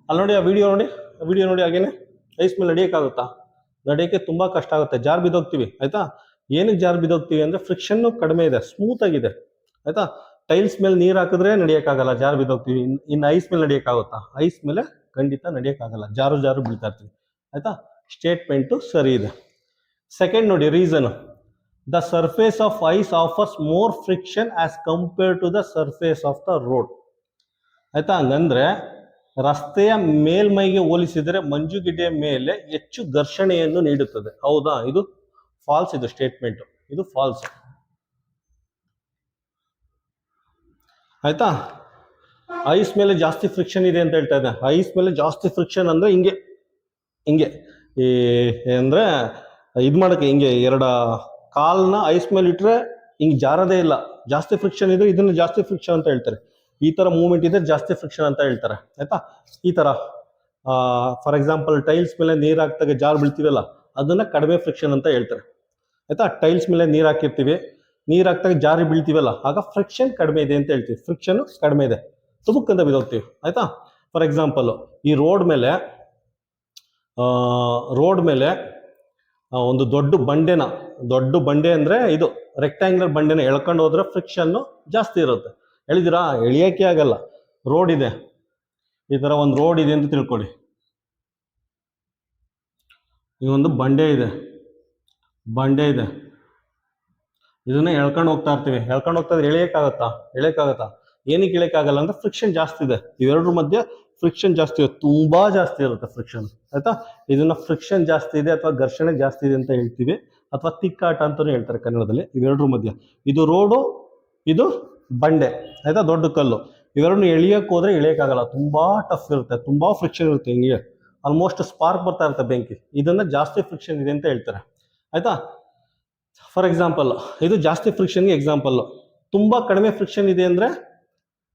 ಅಲ್ಲಿ ನೋಡಿ ಆ ವಿಡಿಯೋ ನೋಡಿ. ವಿಡಿಯೋ ನೋಡಿ ಹಾಗೇನೆ. ಐಸ್ ಮೇಲೆ ನಡೆಯಕ್ಕಾಗುತ್ತಾ ನಡೆಯಕ್ಕೆ ತುಂಬಾ ಕಷ್ಟ ಆಗುತ್ತೆ. ಜಾರ್ ಬಿದ್ದೋಗ್ತೀವಿ. ಆಯ್ತಾ? ಏನಕ್ಕೆ ಜಾರ್ ಬಿದ್ದೋಗ್ತೀವಿ ಅಂದ್ರೆ ಫ್ರಿಕ್ಷನ್ ಕಡಿಮೆ ಇದೆ. ಸ್ಮೂತ್ ಆಗಿದೆ. ಆಯ್ತಾ? ಟೈಲ್ಸ್ ಮೇಲೆ ನೀರು ಹಾಕಿದ್ರೆ ನಡೆಯೋಕ್ಕಾಗಲ್ಲ. ಜಾರ್ ಬಿದ್ದೋಗ್ತೀವಿ. ಇನ್- ಇನ್ನು ಐಸ್ ಮೇಲೆ ನಡೆಯಕ್ಕಾಗುತ್ತಾ? ಐಸ್ ಮೇಲೆ ಖಂಡಿತ ನಡೆಯೋಕ್ಕಾಗಲ್ಲ. ಜಾರು ಜಾರು ಬೀಳ್ತಾ ಇರ್ತೀವಿ. ಆಯ್ತಾ? ಸ್ಟೇಟ್ಮೆಂಟು ಸರಿ ಇದೆ. ಸೆಕೆಂಡ್ ನೋಡಿ reason the surface of ice offers more friction as compare to the surface of the road ಆಯ್ತಾ? ಹಂಗಂದ್ರೆ ರಸ್ತೆಯ ಮೇಲ್ಮೈಗೆ ಹೋಲಿಸಿದರೆ ಮಂಜುಗಿಡ್ಡೆಯ ಮೇಲೆ ಹೆಚ್ಚು ಘರ್ಷಣೆಯನ್ನು ನೀಡುತ್ತದೆ. ಹೌದಾ? ಇದು ಫಾಲ್ಸ್ ಇದು ಸ್ಟೇಟ್ಮೆಂಟ್ ಇದು ಫಾಲ್ಸ್ ಆಯ್ತಾ? ಐಸ್ ಮೇಲೆ ಜಾಸ್ತಿ ಫ್ರಿಕ್ಷನ್ ಇದೆ ಅಂತ ಹೇಳ್ತಾ ಇದ್ದೆ ಐಸ್ ಮೇಲೆ ಜಾಸ್ತಿ ಫ್ರಿಕ್ಷನ್ ಅಂದ್ರೆ ಹಿಂಗೆ ಹಿಂಗೆ. ಈ, ಅಂದ್ರೆ ಇದು ಮಾಡಕ್ಕೆ ಹಿಂಗೆ ಎರಡ ಕಾಲ್ನ ಐಸ್ ಮೇಲೆ ಇಟ್ಟರೆ ಹಿಂಗೆ ಜಾರದೇ ಇಲ್ಲ. ಜಾಸ್ತಿ ಫ್ರಿಕ್ಷನ್ ಇದ್ರೆ ಇದನ್ನ ಜಾಸ್ತಿ ಫ್ರಿಕ್ಷನ್ ಅಂತ ಹೇಳ್ತಾರೆ. ಈ ತರ ಮೂವ್ಮೆಂಟ್ ಇದ್ರೆ ಜಾಸ್ತಿ ಫ್ರಿಕ್ಷನ್ ಅಂತ ಹೇಳ್ತಾರೆ. ಆಯ್ತಾ? ಈ ತರ ಫಾರ್ ಎಕ್ಸಾಂಪಲ್ ಟೈಲ್ಸ್ ಮೇಲೆ ನೀರು ಹಾಕ್ದಾಗ ಜಾರ್ ಬೀಳ್ತೀವಲ್ಲ, ಅದನ್ನ ಕಡಿಮೆ ಫ್ರಿಕ್ಷನ್ ಅಂತ ಹೇಳ್ತಾರೆ. ಆಯ್ತಾ? ಟೈಲ್ಸ್ ಮೇಲೆ ನೀರು ಹಾಕಿರ್ತೀವಿ, ನೀರು ಹಾಕ್ದಾಗ ಜಾರಿ ಬೀಳ್ತೀವಲ್ಲ, ಆಗ ಫ್ರಿಕ್ಷನ್ ಕಡಿಮೆ ಇದೆ ಅಂತ ಹೇಳ್ತೀವಿ. ಫ್ರಿಕ್ಷನ್ ಕಡಿಮೆ ಇದೆ. ತುಬುಕ್ ಅಂತ ಆಯ್ತಾ? ಫಾರ್ ಎಕ್ಸಾಂಪಲ್ ಈ ರೋಡ್ ಮೇಲೆ ರೋಡ್ ಮೇಲೆ ಒಂದು ದೊಡ್ಡ ಬಂಡೆನ, ದೊಡ್ಡ ಬಂಡೆ ಅಂದ್ರೆ ಇದು ರೆಕ್ಟ್ಯಾಂಗ್ಯುಲರ್ ಬಂಡೆನ ಎಳ್ಕೊಂಡು ಹೋದ್ರೆ ಫ್ರಿಕ್ಷನ್ ಜಾಸ್ತಿ ಇರುತ್ತೆ. ಹೇಳಿದಿರಾ ಎಳಿಯಕ್ಕೆ ಆಗಲ್ಲ. ರೋಡ್ ಇದೆ. ಈ ತರ ಒಂದು ರೋಡ್ ಇದೆ ಅಂತ ತಿಳ್ಕೊಳ್ಳಿ. ಈ ಒಂದು ಬಂಡೆ ಇದೆ. ಬಂಡೆ ಇದೆ. ಇದನ್ನ ಎಳ್ಕೊಂಡು ಹೋಗ್ತಾ ಇರ್ತೀವಿ. ಎಳ್ಕೊಂಡು ಹೋಗ್ತಾ ಇದ್ರೆ ಎಳಿಯಕ್ಕಾಗತ್ತಾ ಎಳಿಯಕ್ಕಾಗತ್ತಾ ಏನಕ್ಕೆ ಇಳಿಯಕ್ಕಾಗಲ್ಲ ಅಂದ್ರೆ ಫ್ರಿಕ್ಷನ್ ಜಾಸ್ತಿ ಇದೆ. ಇವೆರಡರ ಮಧ್ಯೆ ಫ್ರಿಕ್ಷನ್ ಜಾಸ್ತಿ ತುಂಬ ತುಂಬಾ ಜಾಸ್ತಿ ಇರುತ್ತೆ ಫ್ರಿಕ್ಷನ್ ಆಯ್ತಾ? ಇದನ್ನ ಫ್ರಿಕ್ಷನ್ ಜಾಸ್ತಿ ಇದೆ ಅಥವಾ ಘರ್ಷಣೆ ಜಾಸ್ತಿ ಇದೆ ಅಂತ ಹೇಳ್ತೀವಿ, ಅಥವಾ ತಿಕ್ಕಾಟ ಅಂತಲೂ ಹೇಳ್ತಾರೆ ಕನ್ನಡದಲ್ಲಿ, ಇವೆರಡರ ಮಧ್ಯ. ಇದು ರೋಡು, ಇದು ಬಂಡೆ, ಆಯ್ತಾ? ದೊಡ್ಡ ಕಲ್ಲು. ಇವೆರಡನ್ನು ಎಳಿಯಕ್ಕೆ ಹೋದ್ರೆ ಇಳಿಯಕ್ಕಾಗಲ್ಲ ತುಂಬಾ ಟಫ್ ಇರುತ್ತೆ, ತುಂಬಾ ಫ್ರಿಕ್ಷನ್ ಇರುತ್ತೆ ಹಿಂಗೆ. ಆಲ್ಮೋಸ್ಟ್ ಸ್ಪಾರ್ಕ್ ಬರ್ತಾ ಇರುತ್ತೆ ಬೆಂಕಿ. ಇದನ್ನ ಜಾಸ್ತಿ ಫ್ರಿಕ್ಷನ್ ಇದೆ ಅಂತ ಹೇಳ್ತಾರೆ. ಆಯಿತಾ? ಫಾರ್ ಎಕ್ಸಾಂಪಲ್ ಇದು ಜಾಸ್ತಿ ಫ್ರಿಕ್ಷನ್ಗೆ ಎಕ್ಸಾಂಪಲ್ ತುಂಬಾ ಕಡಿಮೆ ಫ್ರಿಕ್ಷನ್ ಇದೆ ಅಂದ್ರೆ,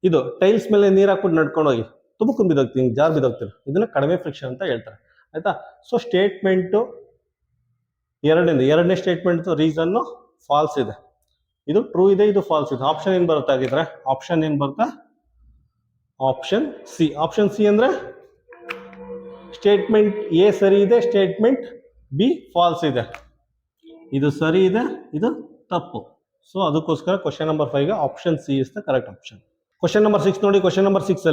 ಇದು ಟೈಲ್ಸ್ ಮೇಲೆ ನೀರು ಹಾಕ್ಬಿಟ್ಟು ನಡ್ಕೊಂಡು ಹೋಗಿ ತುಮಕುಂದು ಬಿದ್ದೋಗ್ತೀನಿ ಜಾರ್ ಬಿದ್ದೋಗ್ತೀನಿ ಇದನ್ನ ಕಡಿಮೆ ಫ್ರಿಕ್ಷನ್ ಅಂತ ಹೇಳ್ತಾರೆ. ಆಯ್ತಾ? ಸೊ ಸ್ಟೇಟ್ಮೆಂಟು ಎರಡನೇ ಎರಡನೇ ಸ್ಟೇಟ್ಮೆಂಟ್ ರೀಸನ್ನು ಫಾಲ್ಸ್ ಇದೆ. ಇದು ಟ್ರೂ ಇದೆ, ಇದು ಫಾಲ್ಸ್ ಇದೆ. ಆಪ್ಷನ್ ಏನ್ ಬರುತ್ತೆ ಆಗಿದ್ರೆ ಆಪ್ಷನ್ ಏನ್ ಬರುತ್ತೆ? ಆಪ್ಷನ್ ಸಿ ಆಪ್ಷನ್ ಸಿ ಅಂದ್ರೆ ಸ್ಟೇಟ್ಮೆಂಟ್ ಎ ಸರಿ ಇದೆ ಸ್ಟೇಟ್ಮೆಂಟ್ ಬಿ ಫಾಲ್ಸ್ ಇದೆ. ಇದು ಸರಿ ಇದೆ, ಇದು ತಪ್ಪು. ಸೊ ಅದಕ್ಕೋಸ್ಕರ question number ಫೈವ್ಗೆ option C is the correct option question number six ನೋಡಿ question number six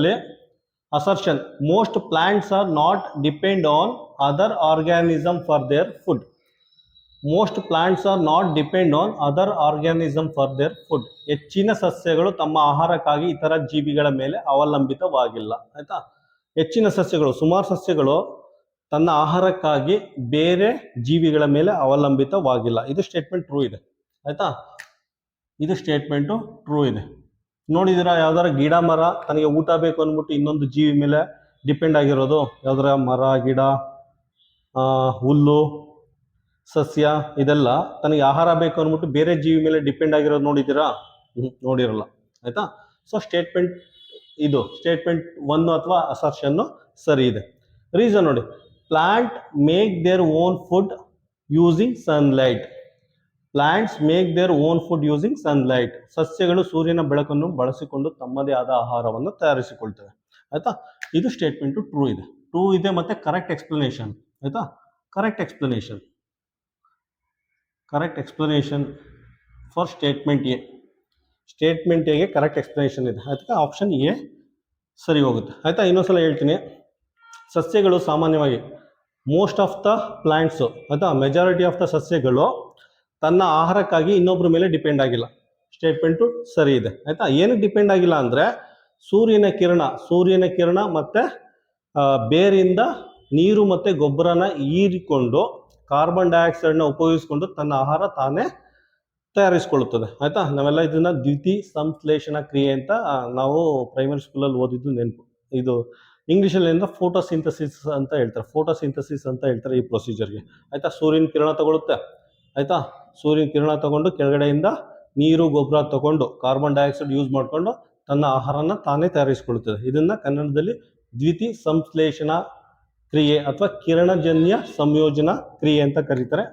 assertion most plants are not depend on other organism for their food most plants are not depend on other organism for their food ಹೆಚ್ಚಿನ ಸಸ್ಯಗಳು ತಮ್ಮ ಆಹಾರಕ್ಕಾಗಿ ಇತರ ಜೀವಿಗಳ ಮೇಲೆ ಅವಲಂಬಿತವಾಗಿಲ್ಲ. ಆಯ್ತಾ? ಹೆಚ್ಚಿನ ಸಸ್ಯಗಳು, ಸುಮಾರು ಸಸ್ಯಗಳು ತನ್ನ ಆಹಾರಕ್ಕಾಗಿ ಬೇರೆ ಜೀವಿಗಳ ಮೇಲೆ ಅವಲಂಬಿತವಾಗಿಲ್ಲ. ಇದು ಸ್ಟೇಟ್ಮೆಂಟ್ ಟ್ರೂ ಇದೆ. ಆಯ್ತಾ? ಇದು ಸ್ಟೇಟ್ಮೆಂಟು ಟ್ರೂ ಇದೆ. ನೋಡಿದಿರಾ ಯಾವ್ದಾರ ಗಿಡ ಮರ, ತನಗೆ ಊಟ ಬೇಕು ಅಂದ್ಬಿಟ್ಟು ಇನ್ನೊಂದು ಜೀವಿ ಮೇಲೆ ಡಿಪೆಂಡ್ ಆಗಿರೋದು. ಯಾವ್ದಾರ ಮರ, ಗಿಡ ಹುಲ್ಲು, ಸಸ್ಯ ಇದೆಲ್ಲ ತನಗೆ ಆಹಾರ ಬೇಕು ಅಂದ್ಬಿಟ್ಟು ಬೇರೆ ಜೀವಿ ಮೇಲೆ ಡಿಪೆಂಡ್ ಆಗಿರೋದು ನೋಡಿದ್ದೀರಾ? ನೋಡಿರಲ್ಲ. ಆಯ್ತಾ? ಸೊ ಸ್ಟೇಟ್ಮೆಂಟ್ ಇದು ಸ್ಟೇಟ್ಮೆಂಟ್ ಒನ್ ಅಥವಾ ಅಸರ್ಷನ್ನು ಸರಿ ಇದೆ. ರೀಸನ್ ನೋಡಿ. Plant make their own food using sunlight plants make their own food using sunlight ಸಸ್ಯಗಳು ಸೂರ್ಯನ ಬೆಳಕನ್ನು ಬಳಸಿಕೊಂಡು ತಮ್ಮದೇ ಆದ ಆಹಾರವನ್ನು ತಯಾರಿಸಿಕೊಳ್ತವೆ. ಆಯ್ತಾ? ಇದು ಸ್ಟೇಟ್ಮೆಂಟು ಟ್ರೂ ಇದೆ. ಟ್ರೂ ಇದೆ ಮತ್ತೆ ಕರೆಕ್ಟ್ ಎಕ್ಸ್ಪ್ಲನೇಷನ್ ಆಯ್ತಾ? Correct explanation correct explanation for statement A statement ಎಗೆ ಕರೆಕ್ಟ್ ಎಕ್ಸ್ಪ್ಲನೇಷನ್ ಇದೆ. ಅದಕ್ಕೆ ಆಪ್ಷನ್ ಎ ಸರಿ ಹೋಗುತ್ತೆ. ಆಯ್ತಾ? ಇನ್ನೊಂದ್ಸಲ ಹೇಳ್ತೀನಿ. ಸಸ್ಯಗಳು ಸಾಮಾನ್ಯವಾಗಿ ಮೋಸ್ಟ್ ಆಫ್ ದ ಪ್ಲಾಂಟ್ಸು ಆಯಿತಾ? ಮೆಜಾರಿಟಿ ಆಫ್ ದ ಸಸ್ಯಗಳು ತನ್ನ ಆಹಾರಕ್ಕಾಗಿ ಇನ್ನೊಬ್ಬರ ಮೇಲೆ ಡಿಪೆಂಡ್ ಆಗಿಲ್ಲ. ಸ್ಟೇಟ್ಮೆಂಟು ಸರಿ ಇದೆ. ಆಯ್ತಾ? ಏನಕ್ಕೆ ಡಿಪೆಂಡ್ ಆಗಿಲ್ಲ ಅಂದರೆ ಸೂರ್ಯನ ಕಿರಣ ಸೂರ್ಯನ ಕಿರಣ ಮತ್ತು ಬೇರಿಂದ ನೀರು ಮತ್ತು ಗೊಬ್ಬರನ ಹೀರಿಕೊಂಡು ಕಾರ್ಬನ್ ಡೈಆಕ್ಸೈಡ್ನ ಉಪಯೋಗಿಸ್ಕೊಂಡು ತನ್ನ ಆಹಾರ ತಾನೇ ತಯಾರಿಸ್ಕೊಳ್ಳುತ್ತದೆ. ಆಯಿತಾ? ನಾವೆಲ್ಲ ಇದನ್ನ ದ್ವಿತಿ ಸಂಶ್ಲೇಷಣ ಕ್ರಿಯೆ ಅಂತ ನಾವು ಪ್ರೈಮರಿ ಸ್ಕೂಲಲ್ಲಿ ಓದಿದ್ದು ನೆನಪು. ಇದು ಇಂಗ್ಲೀಷಲ್ಲಿ ಏನಂದ್ರೆ ಫೋಟೋಸಿಂಥಸಿಸ್ ಅಂತ ಹೇಳ್ತಾರೆ. ಫೋಟೋಸಿಂಥಸಿಸ್ ಅಂತ ಹೇಳ್ತಾರೆ ಈ ಪ್ರೊಸೀಜರ್ಗೆ ಆಯಿತಾ? ಸೂರ್ಯನ ಕಿರಣ ತಗೊಳುತ್ತೆ ಆಯ್ತಾ? ಸೂರ್ಯನ ಕಿರಣ ತಗೊಂಡು ಕೆಳಗಡೆಯಿಂದ ನೀರು, ಗೊಬ್ಬರ ತಗೊಂಡು ಕಾರ್ಬನ್ ಡೈಆಕ್ಸೈಡ್ ಯೂಸ್ ಮಾಡಿಕೊಂಡು ತನ್ನ ಆಹಾರನ ತಾನೇ ತಯಾರಿಸಿಕೊಳ್ಳುತ್ತದೆ. ಇದನ್ನ ಕನ್ನಡದಲ್ಲಿ ದ್ವಿತಿ ಸಂಶ್ಲೇಷಣಾ ಕ್ರಿಯೆ ಅಥವಾ ಕಿರಣಜನ್ಯ ಸಂಯೋಜನಾ ಕ್ರಿಯೆ ಅಂತ ಕರೀತಾರೆ.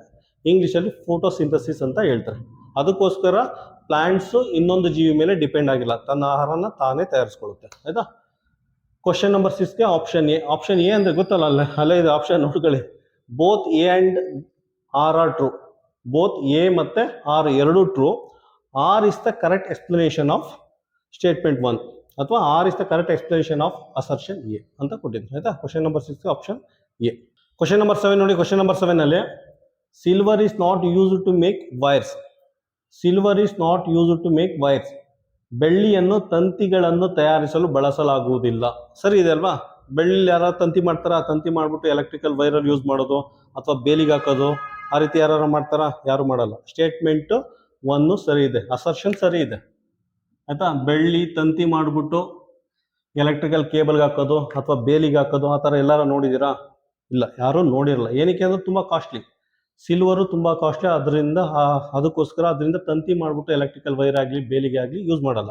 ಇಂಗ್ಲೀಷಲ್ಲಿ ಫೋಟೋಸಿಂಥಸಿಸ್ ಅಂತ ಹೇಳ್ತಾರೆ. ಅದಕ್ಕೋಸ್ಕರ ಪ್ಲಾಂಟ್ಸು ಇನ್ನೊಂದು ಜೀವಿ ಮೇಲೆ ಡಿಪೆಂಡ್ ಆಗಿಲ್ಲ. ತನ್ನ ಆಹಾರನ ತಾನೇ ತಯಾರಿಸ್ಕೊಳ್ಳುತ್ತೆ. ಆಯ್ತಾ? ಕ್ವಶನ್ ನಂಬರ್ ಸಿಕ್ಸ್ಗೆ ಆಪ್ಷನ್ ಎ ಆಪ್ಷನ್ ಎ ಅಂದ್ರೆ ಗೊತ್ತಲ್ಲ, ಅಲ್ಲೇ ಅಲ್ಲೇ ಇದೆ ಆಪ್ಷನ್ ನೋಡ್ಕೊಳ್ಳಿ. Both A and R are true both A ಮತ್ತು ಆರ್ ಎರಡು true R is the correct explanation of statement one ಅಥವಾ R is the correct explanation of assertion A ಅಂತ ಕೊಟ್ಟಿದ್ರು. ಆಯಿತಾ? Question number six option A question number seven ನೋಡಿ question number seven ಅಲ್ಲಿ silver is not use to make wires silver is not use to make wires ಬೆಳ್ಳಿಯನ್ನು ತಂತಿಗಳನ್ನು ತಯಾರಿಸಲು ಬಳಸಲಾಗುವುದಿಲ್ಲ. ಸರಿ ಇದೆ ಅಲ್ವಾ? ಬೆಳ್ಳಿ ಯಾರು ತಂತಿ ಮಾಡ್ತಾರ? ಆ ತಂತಿ ಮಾಡಿಬಿಟ್ಟು ಎಲೆಕ್ಟ್ರಿಕಲ್ ವೈರಲ್ಲಿ ಯೂಸ್ ಮಾಡೋದು ಅಥವಾ ಬೇಲಿಗೆ ಹಾಕೋದು? ಆ ರೀತಿ ಯಾರು ಮಾಡ್ತಾರಾ? ಯಾರು ಮಾಡಲ್ಲ. ಸ್ಟೇಟ್ಮೆಂಟ್ ಒಂದು ಸರಿ ಇದೆ. ಅಸರ್ಷನ್ ಸರಿ ಇದೆ. ಆಯ್ತಾ? ಬೆಳ್ಳಿ, ತಂತಿ ಮಾಡಿಬಿಟ್ಟು ಎಲೆಕ್ಟ್ರಿಕಲ್ ಕೇಬಲ್ಗೆ ಹಾಕೋದು ಅಥವಾ ಬೇಲಿಗೆ ಹಾಕೋದು ಆ ಥರ ಎಲ್ಲರೂ ನೋಡಿದ್ದೀರಾ ಇಲ್ಲ. ಯಾರೂ ನೋಡಿರಲ್ಲ. ಏನಕ್ಕೆ ಅಂದ್ರೆ ತುಂಬ ಕಾಸ್ಟ್ಲಿ ಸಿಲ್ವರು ತುಂಬ ಕಾಸ್ಟ್ಲಿ ಅದರಿಂದ ಅದಕ್ಕೋಸ್ಕರ ಅದರಿಂದ ತಂತಿ ಮಾಡಿಬಿಟ್ಟು ಎಲೆಕ್ಟ್ರಿಕಲ್ ವೈರ್ ಆಗಲಿ, ಬೇಲಿಗೆ ಆಗಲಿ ಯೂಸ್ ಮಾಡಲ್ಲ.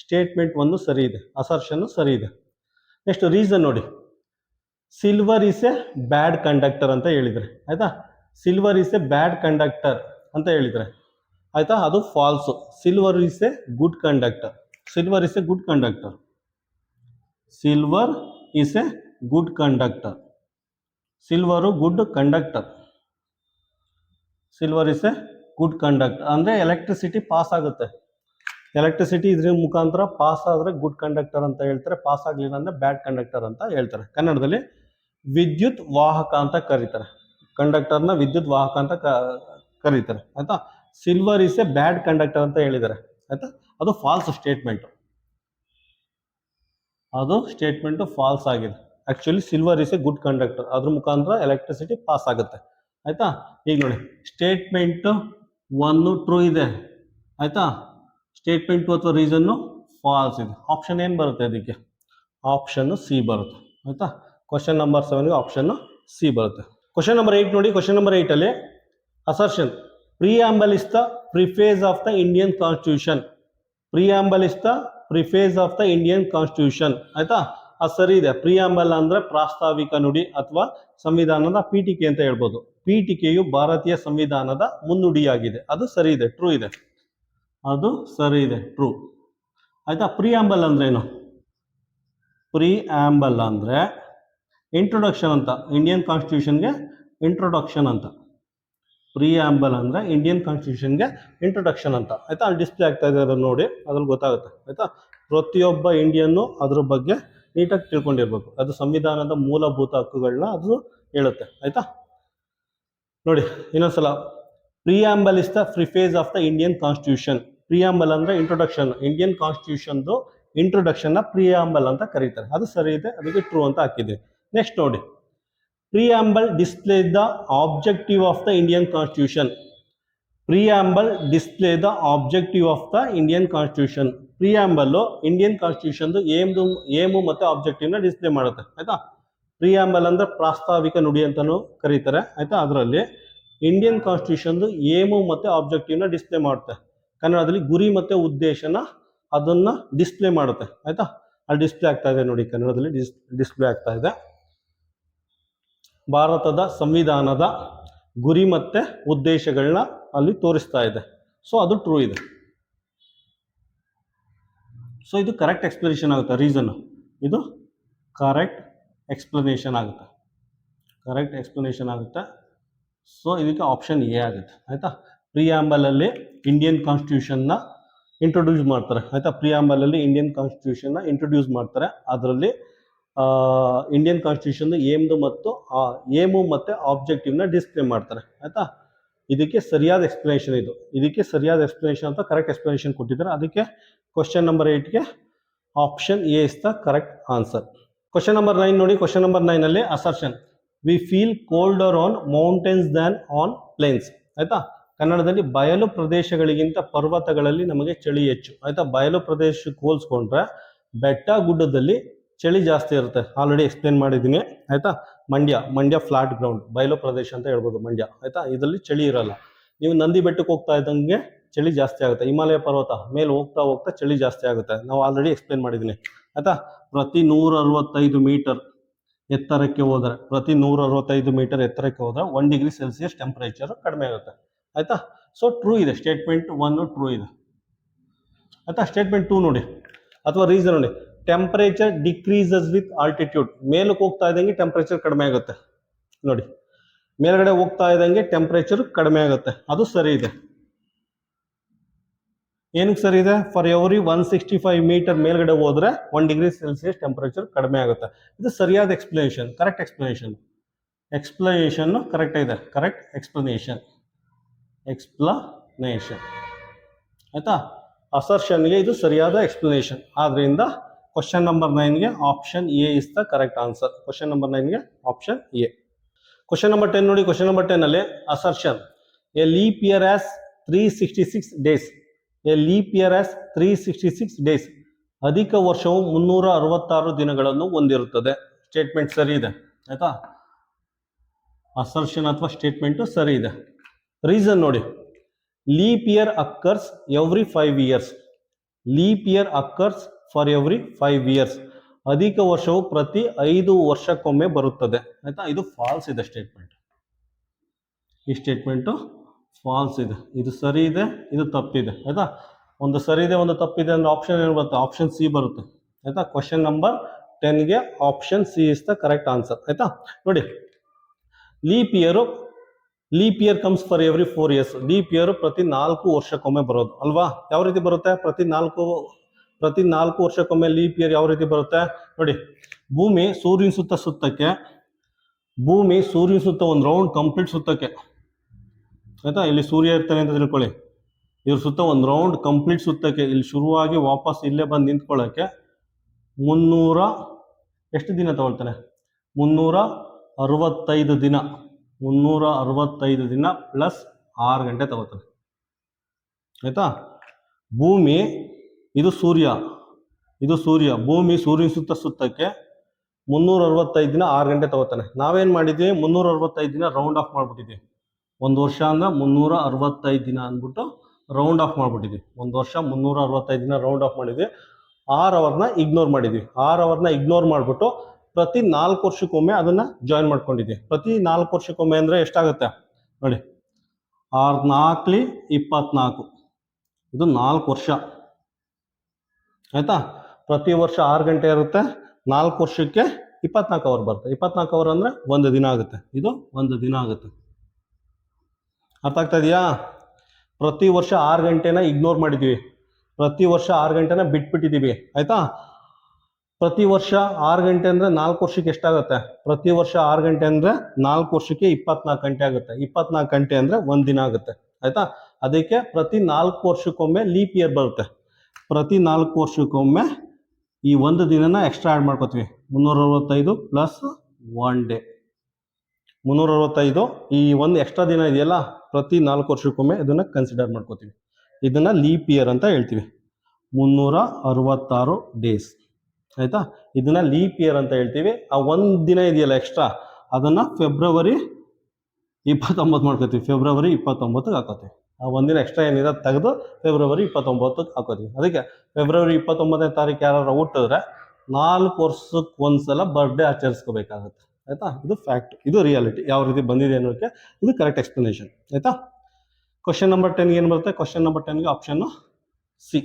ಸ್ಟೇಟ್ಮೆಂಟ್ ಒಂದು ಸರಿ ಇದೆ. ಅಸರ್ಷನ್ ಸರಿ ಇದೆ. ನೆಕ್ಸ್ಟ್ ರೀಸನ್ ನೋಡಿ. Silver is a bad conductor ಅಂತ ಹೇಳಿದರೆ. ಆಯ್ತಾ? Silver is a bad conductor ಅಂತ ಹೇಳಿದರೆ. ಆಯಿತಾ? ಅದು false silver is a good conductor silver is a good conductor silver is a good conductor silver good conductor silver is a good conductor ಅಂದರೆ electricity pass ಆಗುತ್ತೆ. Electricity ಇದ್ರ ಮುಖಾಂತರ pass ಆದರೆ good conductor ಅಂತ ಹೇಳ್ತಾರೆ. ಪಾಸ್ ಆಗಲಿಲ್ಲ ಅಂದರೆ ಬ್ಯಾಡ್ conductor ಅಂತ ಹೇಳ್ತಾರೆ. ಕನ್ನಡದಲ್ಲಿ ವಿದ್ಯುತ್ ವಾಹಕ ಅಂತ ಕರೀತಾರೆ. ಕಂಡಕ್ಟರ್ನ ವಿದ್ಯುತ್ ವಾಹಕ ಅಂತ ಕರೀತಾರೆ, ಆಯ್ತಾ? Silver is a bad conductor ಅಂತ ಹೇಳಿದ್ದಾರೆ, ಆಯ್ತಾ? ಅದು ಫಾಲ್ಸ್ ಸ್ಟೇಟ್ಮೆಂಟ್ ಅದು ಸ್ಟೇಟ್ಮೆಂಟು ಫಾಲ್ಸ್ ಆಗಿದೆ. Actually silver is a good conductor ಅದ್ರ ಮುಖಾಂತರ ಎಲೆಕ್ಟ್ರಿಸಿಟಿ ಪಾಸ್ ಆಗುತ್ತೆ, ಆಯ್ತಾ? ಈಗ ನೋಡಿ ಸ್ಟೇಟ್ಮೆಂಟು ಒನ್ನು ಟ್ರೂ ಇದೆ, ಆಯಿತಾ? ಟು ಅಥವಾ ರೀಸನ್ನು ಫಾಲ್ಸ್ ಇದೆ. ಆಪ್ಷನ್ ಏನು ಬರುತ್ತೆ ಅದಕ್ಕೆ ಆಪ್ಷನ್ನು ಸಿ ಬರುತ್ತೆ, ಆಯಿತಾ? ಕ್ವಶನ್ ನಂಬರ್ ಸೆವೆನ್ಗೆ ಆಪ್ಷನ್ನು ಸಿ ಬರುತ್ತೆ. ಕ್ವಶನ್ ನಂಬರ್ ಏಯ್ಟ್ ನೋಡಿ question number ಏಯ್ಟಲ್ಲಿ assertion preamble is the preface of the Indian constitution preamble is the preface of the Indian constitution ಆಯ್ತಾ? ಅದು ಸರಿ ಇದೆ. ಪ್ರಿಯಾಂಬಲ್ ಅಂದ್ರೆ ಪ್ರಾಸ್ತಾವಿಕ ನುಡಿ ಅಥವಾ ಸಂವಿಧಾನದ ಪೀಠಿಕೆ ಅಂತ ಹೇಳ್ಬೋದು. ಪೀಠಿಕೆಯು ಭಾರತೀಯ ಸಂವಿಧಾನದ ಮುನ್ನುಡಿಯಾಗಿದೆ. ಅದು ಸರಿ ಇದೆ. ಟ್ರೂ ಇದೆ. ಅದು ಸರಿ ಇದೆ. ಟ್ರೂ ಆಯ್ತಾ? ಪ್ರಿಯಾಂಬಲ್ ಅಂದ್ರೆ ಏನು? ಪ್ರಿಯಾಂಬಲ್ ಅಂದ್ರೆ ಇಂಟ್ರೊಡಕ್ಷನ್ ಅಂತ ಇಂಡಿಯನ್ ಕಾನ್ಸ್ಟಿಟ್ಯೂಷನ್ಗೆ ಇಂಟ್ರೊಡಕ್ಷನ್ ಅಂತ. ಪ್ರಿಯಾಂಬಲ್ ಅಂದ್ರೆ ಇಂಡಿಯನ್ ಕಾನ್ಸ್ಟಿಟ್ಯೂಷನ್ಗೆ ಇಂಟ್ರೊಡಕ್ಷನ್ ಅಂತ. ಆಯಿತಾ? ಅಲ್ಲಿ ಡಿಸ್ಪ್ಲೇ ಆಗ್ತಾ ಇದೆ ಅದನ್ನು ನೋಡಿ, ಅದ್ರಲ್ಲಿ ಗೊತ್ತಾಗುತ್ತೆ, ಆಯಿತಾ? ಪ್ರತಿಯೊಬ್ಬ ಇಂಡಿಯನ್ನು ಅದ್ರ ಬಗ್ಗೆ ನೀಟಾಗಿ ತಿಳ್ಕೊಂಡಿರ್ಬೇಕು. ಅದು ಸಂವಿಧಾನದ ಮೂಲಭೂತ ಹಕ್ಕುಗಳನ್ನ ಅದು ಹೇಳುತ್ತೆ, ಆಯಿತಾ? ನೋಡಿ, ಇನ್ನೊಂದ್ಸಲ. Preamble is the preface of the Indian constitution preamble ಅಂದರೆ ಇಂಟ್ರೊಡಕ್ಷನ್ ಇಂಡಿಯನ್ ಕಾನ್ಸ್ಟಿಟ್ಯೂಷನ್ದು ಇಂಟ್ರೊಡಕ್ಷನ್ನ ಪ್ರಿಯಾಂಬಲ್ ಅಂತ ಕರೀತಾರೆ. ಅದು ಸರಿ ಇದೆ, ಅದಕ್ಕೆ ಟ್ರೂ ಅಂತ ಹಾಕಿದೆ ನೆಕ್ಸ್ಟ್ ನೋಡಿ. Preamble display the objective of the Indian constitution preamble display the objective of the Indian constitution preamble Indian ಕಾನ್ಸ್ಟಿಟ್ಯೂಷನ್ದು ಏಮ್ದು, ಏಮು ಮತ್ತು ಆಬ್ಜೆಕ್ಟಿವ್ನ ಡಿಸ್ಪ್ಲೇ ಮಾಡುತ್ತೆ. ಆಯಿತಾ? ಪ್ರಿಯಾಂಬಲ್ ಅಂದ್ರೆ ಪ್ರಾಸ್ತಾವಿಕ ನುಡಿ ಅಂತಲೂ ಕರೀತಾರೆ. ಆಯಿತಾ? ಅದರಲ್ಲಿ ಇಂಡಿಯನ್ ಕಾನ್ಸ್ಟಿಟ್ಯೂಷನ್ದು ಏಮು ಮತ್ತು ಆಬ್ಜೆಕ್ಟಿವ್ನ ಡಿಸ್ಪ್ಲೇ ಮಾಡುತ್ತೆ. ಕನ್ನಡದಲ್ಲಿ ಗುರಿ ಮತ್ತು ಉದ್ದೇಶನ ಅದನ್ನ ಡಿಸ್ಪ್ಲೇ ಮಾಡುತ್ತೆ. ಆಯಿತಾ? ಅಲ್ಲಿ ಡಿಸ್ಪ್ಲೇ ಆಗ್ತಾ ಇದೆ ನೋಡಿ. ಕನ್ನಡದಲ್ಲಿ ಡಿಸ್ ಡಿಸ್ಪ್ಲೇ ಆಗ್ತಾ ಇದೆ. ಭಾರತದ ಸಂವಿಧಾನದ ಗುರಿ ಮತ್ತು ಉದ್ದೇಶಗಳನ್ನ ಅಲ್ಲಿ ತೋರಿಸ್ತಾ ಇದೆ. ಸೊ ಅದು ಟ್ರೂ ಇದೆ. ಸೊ ಇದು ಕರೆಕ್ಟ್ ಎಕ್ಸ್ಪ್ಲನೇಷನ್ ಆಗುತ್ತೆ ರೀಸನ್ ಇದು ಕರೆಕ್ಟ್ ಎಕ್ಸ್ಪ್ಲನೇಷನ್ ಆಗುತ್ತೆ. ಕರೆಕ್ಟ್ ಎಕ್ಸ್ಪ್ಲನೇಷನ್ ಆಗುತ್ತೆ. ಸೊ ಇದಕ್ಕೆ ಆಪ್ಷನ್ ಎ ಆಗುತ್ತೆ. ಆಯಿತಾ? ಪ್ರಿಯಾಂಬಲಲ್ಲಿ ಇಂಡಿಯನ್ ಕಾನ್ಸ್ಟಿಟ್ಯೂಷನ್ನ ಇಂಟ್ರೊಡ್ಯೂಸ್ ಮಾಡ್ತಾರೆ. ಆಯಿತಾ? ಪ್ರಿಯಾಂಬಲಲ್ಲಿ ಇಂಡಿಯನ್ ಕಾನ್ಸ್ಟಿಟ್ಯೂಷನ್ನ ಇಂಟ್ರೊಡ್ಯೂಸ್ ಮಾಡ್ತಾರೆ. ಅದರಲ್ಲಿ ಇಂಡಿಯನ್ ಕಾನ್ಸ್ಟಿಟ್ಯೂಷನ್ ಏಮ್ದು ಮತ್ತು ಆ ಏಮು ಮತ್ತು ಆಬ್ಜೆಕ್ಟಿವ್ನ ಡಿಸ್ಪ್ಲೇ ಮಾಡ್ತಾರೆ. ಆಯಿತಾ? ಇದಕ್ಕೆ ಸರಿಯಾದ ಎಕ್ಸ್ಪ್ಲನೇಷನ್ ಇದು. ಇದಕ್ಕೆ ಸರಿಯಾದ ಎಕ್ಸ್ಪ್ಲನೇಷನ್ ಅಂತ ಕರೆಕ್ಟ್ ಎಕ್ಸ್ಪ್ಲನೇಷನ್ ಕೊಟ್ಟಿದ್ದಾರೆ. ಅದಕ್ಕೆ question number ಏಯ್ಟ್ಗೆ option A is the correct answer question number nine ನೋಡಿ question number ನೈನಲ್ಲಿ assertion we feel colder on mountains than on plains ಆಯಿತಾ? ಕನ್ನಡದಲ್ಲಿ ಬಯಲು ಪ್ರದೇಶಗಳಿಗಿಂತ ಪರ್ವತಗಳಲ್ಲಿ ನಮಗೆ ಚಳಿ ಹೆಚ್ಚು. ಆಯಿತಾ? ಬಯಲು ಪ್ರದೇಶಕ್ಕೆ ಹೋಲಿಸ್ಕೊಂಡ್ರೆ ಬೆಟ್ಟ ಗುಡ್ಡದಲ್ಲಿ ಚಳಿ ಜಾಸ್ತಿ ಇರುತ್ತೆ. ಆಲ್ರೆಡಿ ಎಕ್ಸ್ಪ್ಲೇನ್ ಮಾಡಿದ್ದೀನಿ. ಆಯಿತಾ? ಮಂಡ್ಯ ಮಂಡ್ಯ ಫ್ಲಾಟ್ ಗ್ರೌಂಡ್ ಬಯಲು ಪ್ರದೇಶ ಅಂತ ಹೇಳ್ಬೋದು ಮಂಡ್ಯ. ಆಯಿತಾ? ಇದರಲ್ಲಿ ಚಳಿ ಇರಲ್ಲ. ನೀವು ನಂದಿ ಬೆಟ್ಟಕ್ಕೆ ಹೋಗ್ತಾ ಇದ್ದಂಗೆ ಚಳಿ ಜಾಸ್ತಿ ಆಗುತ್ತೆ. ಹಿಮಾಲಯ ಪರ್ವತ, ಮೇಲೆ ಹೋಗ್ತಾ ಹೋಗ್ತಾ ಚಳಿ ಜಾಸ್ತಿ ಆಗುತ್ತೆ. ನಾವು ಆಲ್ರೆಡಿ ಎಕ್ಸ್ಪ್ಲೇನ್ ಮಾಡಿದ್ದೀನಿ. ಆಯಿತಾ? ಪ್ರತಿ ನೂರ ಅರವತ್ತೈದು ಮೀಟರ್ ಎತ್ತರಕ್ಕೆ ಹೋದರೆ, ಪ್ರತಿ ನೂರ ಅರವತ್ತೈದು ಮೀಟರ್ ಎತ್ತರಕ್ಕೆ ಹೋದರೆ ಒನ್ ಡಿಗ್ರಿ ಸೆಲ್ಸಿಯಸ್ ಟೆಂಪರೇಚರ್ ಕಡಿಮೆ ಆಗುತ್ತೆ. ಆಯಿತಾ? ಸೊ ಟ್ರೂ ಇದೆ. ಸ್ಟೇಟ್ಮೆಂಟ್ ಒನ್ ಟ್ರೂ ಇದೆ. ಆಯಿತಾ? ಸ್ಟೇಟ್ಮೆಂಟ್ ಟೂ ನೋಡಿ. ಅಥವಾ ರೀಸನ್ ನೋಡಿ. ಟೆಂಪರೇಚರ್ ಡಿಕ್ರೀಸಸ್ ವಿತ್ ಆಲ್ಟಿಟ್ಯೂಡ್ ಮೇಲಕ್ಕೆ ಹೋಗ್ತಾ ಇದ್ದಂಗೆ ಟೆಂಪರೇಚರ್ ಕಡಿಮೆ ಆಗುತ್ತೆ. ನೋಡಿ, ಮೇಲ್ಗಡೆ ಹೋಗ್ತಾ ಇದ್ದಂಗೆ ಟೆಂಪರೇಚರ್ ಕಡಿಮೆ ಆಗುತ್ತೆ. ಅದು ಸರಿ ಇದೆ. ಏನಕ್ಕೆ ಸರಿ ಇದೆ? For every one sixty five meter ಮೇಲ್ಗಡೆ ಹೋದ್ರೆ ಒನ್ ಡಿಗ್ರಿ ಸೆಲ್ಸಿಯಸ್ ಟೆಂಪರೇಚರ್ ಕಡಿಮೆ ಆಗುತ್ತೆ. ಇದು ಸರಿಯಾದ explanation correct explanation explanation correct ಇದೆ. ಕರೆಕ್ಟ್ ಎಕ್ಸ್ಪ್ಲನೇಷನ್ ಎಕ್ಸ್ಪ್ಲನೇಷನ್ ಆಯ್ತಾ? ಅಸರ್ಷನ್ಗೆ ಇದು ಸರಿಯಾದ ಎಕ್ಸ್ಪ್ಲನೇಷನ್ ಆದ್ರಿಂದ question number ನೈನ್ಗೆ option A is the correct answer question number ನೈನ್ಗೆ option A question number ten ನೋಡಿ. ಕ್ವಶನ್ ನಂಬರ್ ಟೆನ್ ಅಲ್ಲಿ assertion a leap year has three sixty six days a leap year has three sixty six days ಅಧಿಕ ವರ್ಷವು ಮುನ್ನೂರ ಅರವತ್ತಾರು ದಿನಗಳನ್ನು ಹೊಂದಿರುತ್ತದೆ. Statement ಸರಿ ಇದೆ. ಆಯ್ತಾ? ಅಸರ್ಷನ್ ಅಥವಾ ಸ್ಟೇಟ್ಮೆಂಟು ಸರಿ ಇದೆ. ರೀಸನ್ ನೋಡಿ. Leap year occurs every five years leap year occurs for every five years ಅಧಿಕ ವರ್ಷವು ಪ್ರತಿ ಐದು ವರ್ಷಕ್ಕೊಮ್ಮೆ ಬರುತ್ತದೆ. ಆಯ್ತಾ? ಇದು ಫಾಲ್ಸ್ ಇದೆ ಸ್ಟೇಟ್ಮೆಂಟ್ ಈ ಸ್ಟೇಟ್ಮೆಂಟು ಫಾಲ್ಸ್ ಇದೆ. ಇದು ಸರಿ ಇದೆ, ಇದು ತಪ್ಪಿದೆ. ಆಯ್ತಾ? ಒಂದು ಸರಿ ಇದೆ, ಒಂದು ತಪ್ಪಿದೆ ಅಂದ್ರೆ ಆಪ್ಷನ್ ಏನು ಬರುತ್ತೆ? ಆಪ್ಷನ್ ಸಿ ಬರುತ್ತೆ. ಆಯ್ತಾ? Question number ಟೆನ್ಗೆ option C is the correct answer ಆಯ್ತಾ? ನೋಡಿ. Leap year leap year comes for every four years leap year ಪ್ರತಿ ನಾಲ್ಕು ವರ್ಷಕ್ಕೊಮ್ಮೆ ಬರೋದು. ಅಲ್ವಾ? ಯಾವ ರೀತಿ ಬರುತ್ತೆ? ಪ್ರತಿ ನಾಲ್ಕು ಪ್ರತಿ ನಾಲ್ಕು ವರ್ಷಕ್ಕೊಮ್ಮೆ ಲೀಪ್ ಇಯರ್ ಯಾವ ರೀತಿ ಬರುತ್ತೆ? ನೋಡಿ, ಭೂಮಿ ಸೂರ್ಯನ ಸುತ್ತ ಸುತ್ತಕ್ಕೆ, ಭೂಮಿ ಸೂರ್ಯನ ಸುತ್ತ ಒಂದು ರೌಂಡ್ ಕಂಪ್ಲೀಟ್ ಸುತ್ತಕ್ಕೆ. ಆಯ್ತಾ? ಇಲ್ಲಿ ಸೂರ್ಯ ಇರ್ತಾನೆ ಅಂತ ತಿಳ್ಕೊಳ್ಳಿ. ಇವ್ರ ಸುತ್ತ ಒಂದು ರೌಂಡ್ ಕಂಪ್ಲೀಟ್ ಸುತ್ತಕ್ಕೆ. ಇಲ್ಲಿ ಶುರುವಾಗಿ ವಾಪಸ್ ಇಲ್ಲೇ ಬಂದು ನಿಂತ್ಕೊಳ್ಳೋಕ್ಕೆ ಮುನ್ನೂರ ಎಷ್ಟು ದಿನ ತಗೊಳ್ತಾನೆ? ಮುನ್ನೂರ ಅರವತ್ತೈದು ದಿನ. ಮುನ್ನೂರ ಅರವತ್ತೈದು ದಿನ ಪ್ಲಸ್ ಆರು ಗಂಟೆ ತಗೋತಾನೆ ಆಯಿತಾ? ಭೂಮಿ ಇದು ಸೂರ್ಯ. ಇದು ಸೂರ್ಯ. ಭೂಮಿ ಸೂರ್ಯ ಸುತ್ತ ಸುತ್ತಕ್ಕೆ ಮುನ್ನೂರ ಅರವತ್ತೈದು ದಿನ ಆರು ಗಂಟೆ ತಗೋತಾನೆ. ನಾವೇನು ಮಾಡಿದ್ದೀವಿ ಮುನ್ನೂರ ಅರವತ್ತೈದು ದಿನ ರೌಂಡ್ ಆಫ್ ಮಾಡಿಬಿಟ್ಟಿದ್ದೀವಿ ಒಂದು ವರ್ಷ ಅಂದ್ರೆ ಮುನ್ನೂರ ಅರವತ್ತೈದು ದಿನ ಅಂದ್ಬಿಟ್ಟು ರೌಂಡ್ ಆಫ್ ಮಾಡಿಬಿಟ್ಟಿದ್ವಿ. ಒಂದು ವರ್ಷ ಮುನ್ನೂರ ಅರವತ್ತೈದು ದಿನ ರೌಂಡ್ ಆಫ್ ಮಾಡಿದ್ವಿ. ಆರು ಅವರ್ನ ಇಗ್ನೋರ್ ಮಾಡಿದ್ವಿ. ಆರು ಅವರ್ನ ಇಗ್ನೋರ್ ಮಾಡಿಬಿಟ್ಟು ಪ್ರತಿ ನಾಲ್ಕು ವರ್ಷಕ್ಕೊಮ್ಮೆ ಅದನ್ನು ಜಾಯಿನ್ ಮಾಡ್ಕೊಂಡಿದ್ವಿ. ಪ್ರತಿ ನಾಲ್ಕು ವರ್ಷಕ್ಕೊಮ್ಮೆ ಅಂದರೆ ಎಷ್ಟಾಗುತ್ತೆ? ನೋಡಿ. ಆರು ನಾಲ್ಕಲಿ ಇಪ್ಪತ್ನಾಲ್ಕು. ಇದು ನಾಲ್ಕು ವರ್ಷ. ಆಯಿತಾ? ಪ್ರತಿ ವರ್ಷ ಆರು ಗಂಟೆ ಇರುತ್ತೆ, ನಾಲ್ಕು ವರ್ಷಕ್ಕೆ ಇಪ್ಪತ್ನಾಲ್ಕು ಅವರ್ ಬರುತ್ತೆ. ಇಪ್ಪತ್ನಾಲ್ಕು ಅವರ್ ಅಂದರೆ ಒಂದು ದಿನ ಆಗುತ್ತೆ. ಇದು ಒಂದು ದಿನ ಆಗುತ್ತೆ. ಅರ್ಥ ಆಗ್ತಾ ಇದೆಯಾ? ಪ್ರತಿ ವರ್ಷ ಆರು ಗಂಟೆನ ಇಗ್ನೋರ್ ಮಾಡಿದ್ದೀವಿ. ಪ್ರತಿ ವರ್ಷ ಆರು ಗಂಟೆನ ಬಿಟ್ಬಿಟ್ಟಿದ್ದೀವಿ. ಆಯಿತಾ? ಪ್ರತಿ ವರ್ಷ ಆರು ಗಂಟೆ ಅಂದರೆ ನಾಲ್ಕು ವರ್ಷಕ್ಕೆ ಎಷ್ಟಾಗುತ್ತೆ? ಪ್ರತಿ ವರ್ಷ ಆರು ಗಂಟೆ ಅಂದರೆ ನಾಲ್ಕು ವರ್ಷಕ್ಕೆ ಇಪ್ಪತ್ನಾಲ್ಕು ಗಂಟೆ ಆಗುತ್ತೆ. ಇಪ್ಪತ್ನಾಲ್ಕು ಗಂಟೆ ಅಂದರೆ ಒಂದು ದಿನ ಆಗುತ್ತೆ. ಆಯಿತಾ? ಅದಕ್ಕೆ ಪ್ರತಿ ನಾಲ್ಕು ವರ್ಷಕ್ಕೊಮ್ಮೆ ಲೀಪ್ ಇಯರ್ ಬರುತ್ತೆ. ಪ್ರತಿ ನಾಲ್ಕು ವರ್ಷಕ್ಕೊಮ್ಮೆ ಈ ಒಂದು ದಿನನ ಎಕ್ಸ್ಟ್ರಾ ಆ್ಯಡ್ ಮಾಡ್ಕೋತೀವಿ. ಮುನ್ನೂರ ಅರವತ್ತೈದು ಪ್ಲಸ್ ಒನ್ ಡೇ ಮುನ್ನೂರ ಅರವತ್ತೈದು ಈ ಒಂದು ಎಕ್ಸ್ಟ್ರಾ ದಿನ ಇದೆಯಲ್ಲ, ಪ್ರತಿ ನಾಲ್ಕು ವರ್ಷಕ್ಕೊಮ್ಮೆ ಇದನ್ನು ಕನ್ಸಿಡರ್ ಮಾಡ್ಕೋತೀವಿ. ಇದನ್ನು ಲೀಪ್ ಇಯರ್ ಅಂತ ಹೇಳ್ತೀವಿ. ಮುನ್ನೂರ ಅರವತ್ತಾರು ಡೇಸ್ ಆಯಿತಾ? ಇದನ್ನು ಲೀಪ್ ಇಯರ್ ಅಂತ ಹೇಳ್ತೀವಿ. ಆ ಒಂದು ದಿನ ಇದೆಯಲ್ಲ ಎಕ್ಸ್ಟ್ರಾ ಅದನ್ನು ಫೆಬ್ರವರಿ ಇಪ್ಪತ್ತೊಂಬತ್ತು ಮಾಡ್ಕೋತೀವಿ. ಫೆಬ್ರವರಿ ಇಪ್ಪತ್ತೊಂಬತ್ತಕ್ಕೆ ಹಾಕೋತೀವಿ. ಒಂದಿನ ಎಕ್ಸ್ಟ್ರಾ ಏನಿದೆ ತೆಗೆದು ಫೆಬ್ರವರಿ ಇಪ್ಪತ್ತೊಂಬತ್ತಕ್ಕೆ ಹಾಕೋತೀವಿ ಅದಕ್ಕೆ ಫೆಬ್ರವರಿ ಇಪ್ಪತ್ತೊಂಬತ್ತನೇ ತಾರೀಕು ಯಾರು ಹುಟ್ಟಿದ್ರೆ ನಾಲ್ಕು ವರ್ಷಕ್ಕೆ ಒಂದ್ಸಲ ಬರ್ಡೇ ಆಚರಿಸ್ಕೋಬೇಕಾಗತ್ತೆ. ಆಯಿತಾ? ಇದು ಫ್ಯಾಕ್ಟ್ ಇದು ರಿಯಾಲಿಟಿ ಯಾವ ರೀತಿ ಬಂದಿದೆ ಅನ್ನೋಕ್ಕೆ ಇದು ಕರೆಕ್ಟ್ ಎಕ್ಸ್ಪ್ಲನೇಷನ್ ಆಯಿತಾ? ಕ್ವಶನ್ ನಂಬರ್ ಟೆನ್ಗೆ ಏನು ಬರುತ್ತೆ? ಕ್ವಶನ್ ನಂಬರ್ ಟೆನ್ಗೆ ಆಪ್ಷನ್ನು ಸಿ